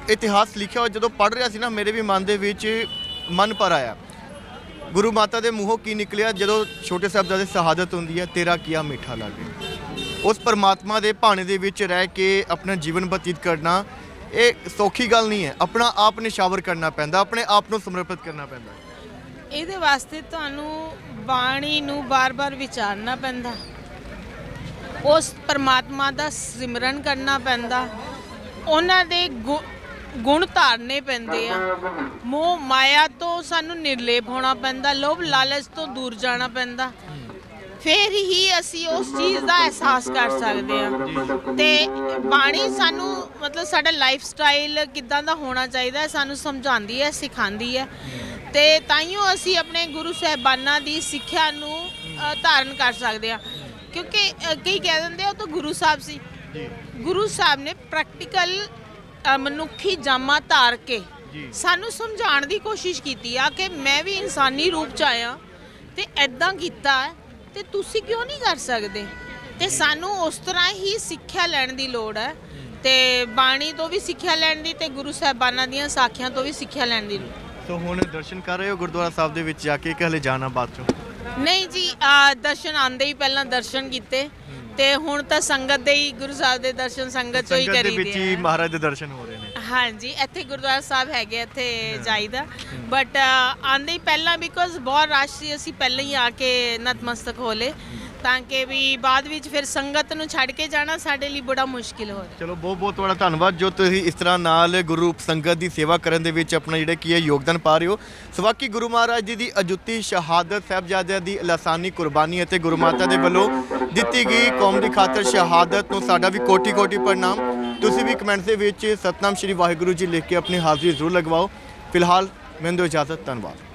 ਇਤਿਹਾਸ ਲਿਖਿਆ ਜਦੋਂ ਪੜ੍ਹ ਰਿਹਾ ਸੀ ਨਾ ਮੇਰੇ ਵੀ ਮਨ ਦੇ ਵਿੱਚ ਮਨ ਪਰ ਆਇਆ। ਗੁਰੂ ਮਾਤਾ ਦੇ ਮੂੰਹੋਂ ਕੀ ਨਿਕਲਿਆ? ਜਦੋਂ ਛੋਟੇ ਸਾਹਿਬਜ਼ਾਦੇ ਸ਼ਹਾਦਤ ਹੁੰਦੀ ਹੈ, ਤੇਰਾ ਕੀਆ ਮਿੱਠਾ ਲਾਗੇ? ਉਸ ਪਰਮਾਤਮਾ ਦੇ ਭਾਣੇ ਦੇ ਵਿੱਚ ਰਹਿ ਕੇ ਆਪਣਾ ਜੀਵਨ ਬਤੀਤ ਕਰਨਾ, ਇਹ ਸੌਖੀ ਗੱਲ ਨਹੀਂ ਹੈ। ਆਪਣਾ ਆਪ ਨਿਸ਼ਾਵਰ ਕਰਨਾ ਪੈਂਦਾ, ਆਪਣੇ ਆਪ ਨੂੰ ਸਮਰਪਿਤ ਕਰਨਾ ਪੈਂਦਾ। ਇਹਦੇ ਵਾਸਤੇ ਤੁਹਾਨੂੰ ਬਾਣੀ ਨੂੰ ਬਾਰ-ਬਾਰ ਵਿਚਾਰਨਾ ਪੈਂਦਾ। ਉਸ ਪਰਮਾਤਮਾ ਦਾ ਸਿਮਰਨ ਕਰਨਾ ਪੈਂਦਾ। ਉਹਨਾਂ ਦੇ ਗੁ- ਗੁਣ ਧਾਰਨੇ ਪੈਂਦੇ ਆ। ਮੋਹ ਮਾਇਆ ਤੋਂ ਸਾਨੂੰ ਨਿਰਲੇਪ ਹੋਣਾ ਪੈਂਦਾ ਲੋਭ ਲਾਲਚ ਤੋਂ ਦੂਰ ਜਾਣਾ ਪੈਂਦਾ। ਫਿਰ ਹੀ ਅਸੀਂ ਉਸ ਚੀਜ਼ ਦਾ ਅਹਿਸਾਸ ਕਰ ਸਕਦੇ ਹਾਂ ਤੇ ਬਾਣੀ ਸਾਨੂੰ ਮਤਲਬ ਸਾਡਾ ਲਾਈਫ ਸਟਾਈਲ ਕਿੱਦਾਂ ਦਾ ਹੋਣਾ ਚਾਹੀਦਾ ਸਾਨੂੰ ਸਮਝਾਉਂਦੀ ਹੈ ਸਿਖਾਉਂਦੀ ਹੈ। ਤੇ ਤਾਈਓ ਅਸੀਂ ਆਪਣੇ ਗੁਰੂ ਸਾਹਿਬਾਨਾਂ ਦੀ ਸਿੱਖਿਆ ਨੂੰ ਅ, ਧਾਰਨ ਕਰ ਸਕਦੇ ਹਾਂ ਕਿਉਂਕਿ ਅ, ਕਈ ਕਹਿ ਦਿੰਦੇ ਆ ਉਹ ਤਾਂ ਗੁਰੂ ਸਾਹਿਬ ਸੀ। ਗੁਰੂ ਸਾਹਿਬ ਨੇ ਪ੍ਰੈਕਟੀਕਲ ਮਨੁੱਖੀ ਜਾਮਾ ਧਾਰ ਕੇ ਸਾਨੂੰ ਸਮਝਾਉਣ ਦੀ ਕੋਸ਼ਿਸ਼ ਕੀਤੀ ਆ ਕਿ ਮੈਂ ਵੀ ਇਨਸਾਨੀ ਰੂਪ ਚ ਆਇਆ ਤੇ ਐਦਾਂ ਕੀਤਾ ਹੈ ਤੇ ਤੁਸੀਂ ਕਿਉਂ ਨਹੀਂ ਕਰ ਸਕਦੇ? ਤੇ ਸਾਨੂੰ ਉਸ ਤਰ੍ਹਾਂ ਹੀ ਸਿੱਖਿਆ ਲੈਣ ਦੀ ਲੋੜ ਹੈ ਤੇ ਬਾਣੀ ਤੋਂ ਵੀ ਸਿੱਖਿਆ ਲੈਣ ਦੀ ਤੇ ਗੁਰੂ ਸਾਹਿਬਾਨਾਂ ਦੀਆਂ ਸਾਖੀਆਂ ਤੋਂ ਵੀ ਸਿੱਖਿਆ ਲੈਣ ਦੀ ਲੋੜ। ਸੋ ਹੁਣ ਦਰਸ਼ਨ ਕਰ ਰਹੇ ਹੋ ਗੁਰਦੁਆਰਾ ਸਾਹਿਬ ਦੇ ਵਿੱਚ ਜਾ ਕੇ ਕਿ ਹਲੇ ਜਾਣਾ ਬਾਅਦ ਚੋਂ? ਨਹੀਂ ਜੀ ਦਰਸ਼ਨ ਆਂਦੇ ਹੀ ਪਹਿਲਾਂ ਦਰਸ਼ਨ ਕੀਤੇ। ਤੇ ਹੁਣ ਤਾਂ ਸੰਗਤ ਦੇ ਹੀ ਗੁਰੂ ਸਾਹਿਬ ਦੇ ਦਰਸ਼ਨ ਸੰਗਤ ਚੋਂ ਹੀ ਸੰਗਤ ਦੇ ਕਰੀਦੇ ਵਿੱਚ ਹੀ ਆ। ਮਹਾਰਾਜ ਦੇ ਦਰਸ਼ਨ ਹੋ ਰਹੇ ਨੇ। ਹਾਂਜੀ ਇੱਥੇ ਗੁਰਦੁਆਰਾ ਸਾਹਿਬ ਹੈਗੇ ਇੱਥੇ ਜਾਈਦਾ। ਬਟ ਆਂਦੇ ਹੀ ਪਹਿਲਾਂ ਬਿਕੋਜ਼ ਬਹੁਤ ਰਸ਼ ਸੀ ਅਸੀਂ ਪਹਿਲਾਂ ਹੀ ਆ ਕੇ ਨਤਮਸਤਕ ਹੋਲੇ। ਤਾਂ ਕਿ ਵੀ ਬਾਅਦ ਵਿੱਚ ਫਿਰ ਸੰਗਤ ਨੂੰ ਛੱਡ ਕੇ ਜਾਣਾ ਸਾਡੇ ਲਈ ਬੜਾ ਮੁਸ਼ਕਿਲ ਹੋ ਰਿਹਾ। ਚਲੋ, ਬਹੁਤ ਬਹੁਤ ਤੁਹਾਡਾ ਧੰਨਵਾਦ ਜੋ ਤੁਸੀਂ ਇਸ ਤਰ੍ਹਾਂ ਨਾਲ ਗੁਰੂ ਸੰਗਤ ਦੀ ਸੇਵਾ ਕਰਨ ਦੇ ਵਿੱਚ ਆਪਣਾ ਜਿਹੜਾ ਕੀ ਹੈ ਯੋਗਦਾਨ ਪਾ ਰਹੇ ਹੋ। ਸਵਾਕੀ ਗੁਰੂ ਮਹਾਰਾਜ ਜੀ ਦੀ ਅਜੁੱਤੀ ਸ਼ਹਾਦਤ ਸਾਹਿਬਜ਼ਾਦਿਆਂ ਦੀ ਲਾਸਾਨੀ ਕੁਰਬਾਨੀ ਅਤੇ ਗੁਰੂ ਮਾਤਾ ਦੇ ਵੱਲੋਂ ਦਿੱਤੀ ਗਈ ਕੌਮ ਦੀ ਖਾਤਰ ਸ਼ਹਾਦਤ ਨੂੰ ਸਾਡਾ ਵੀ ਕੋਟੀ ਕੋਟੀ ਪ੍ਰਣਾਮ। ਤੁਸੀਂ ਵੀ ਕਮੈਂਟਸ ਦੇ ਵਿੱਚ ਸਤਨਾਮ ਸ਼੍ਰੀ ਵਾਹਿਗੁਰੂ ਜੀ ਲਿਖ ਕੇ ਆਪਣੀ ਹਾਜ਼ਰੀ ਜ਼ਰੂਰ ਲਗਵਾਓ। ਫਿਲਹਾਲ ਮੈਨੂੰ ਇਜਾਜ਼ਤ, ਧੰਨਵਾਦ।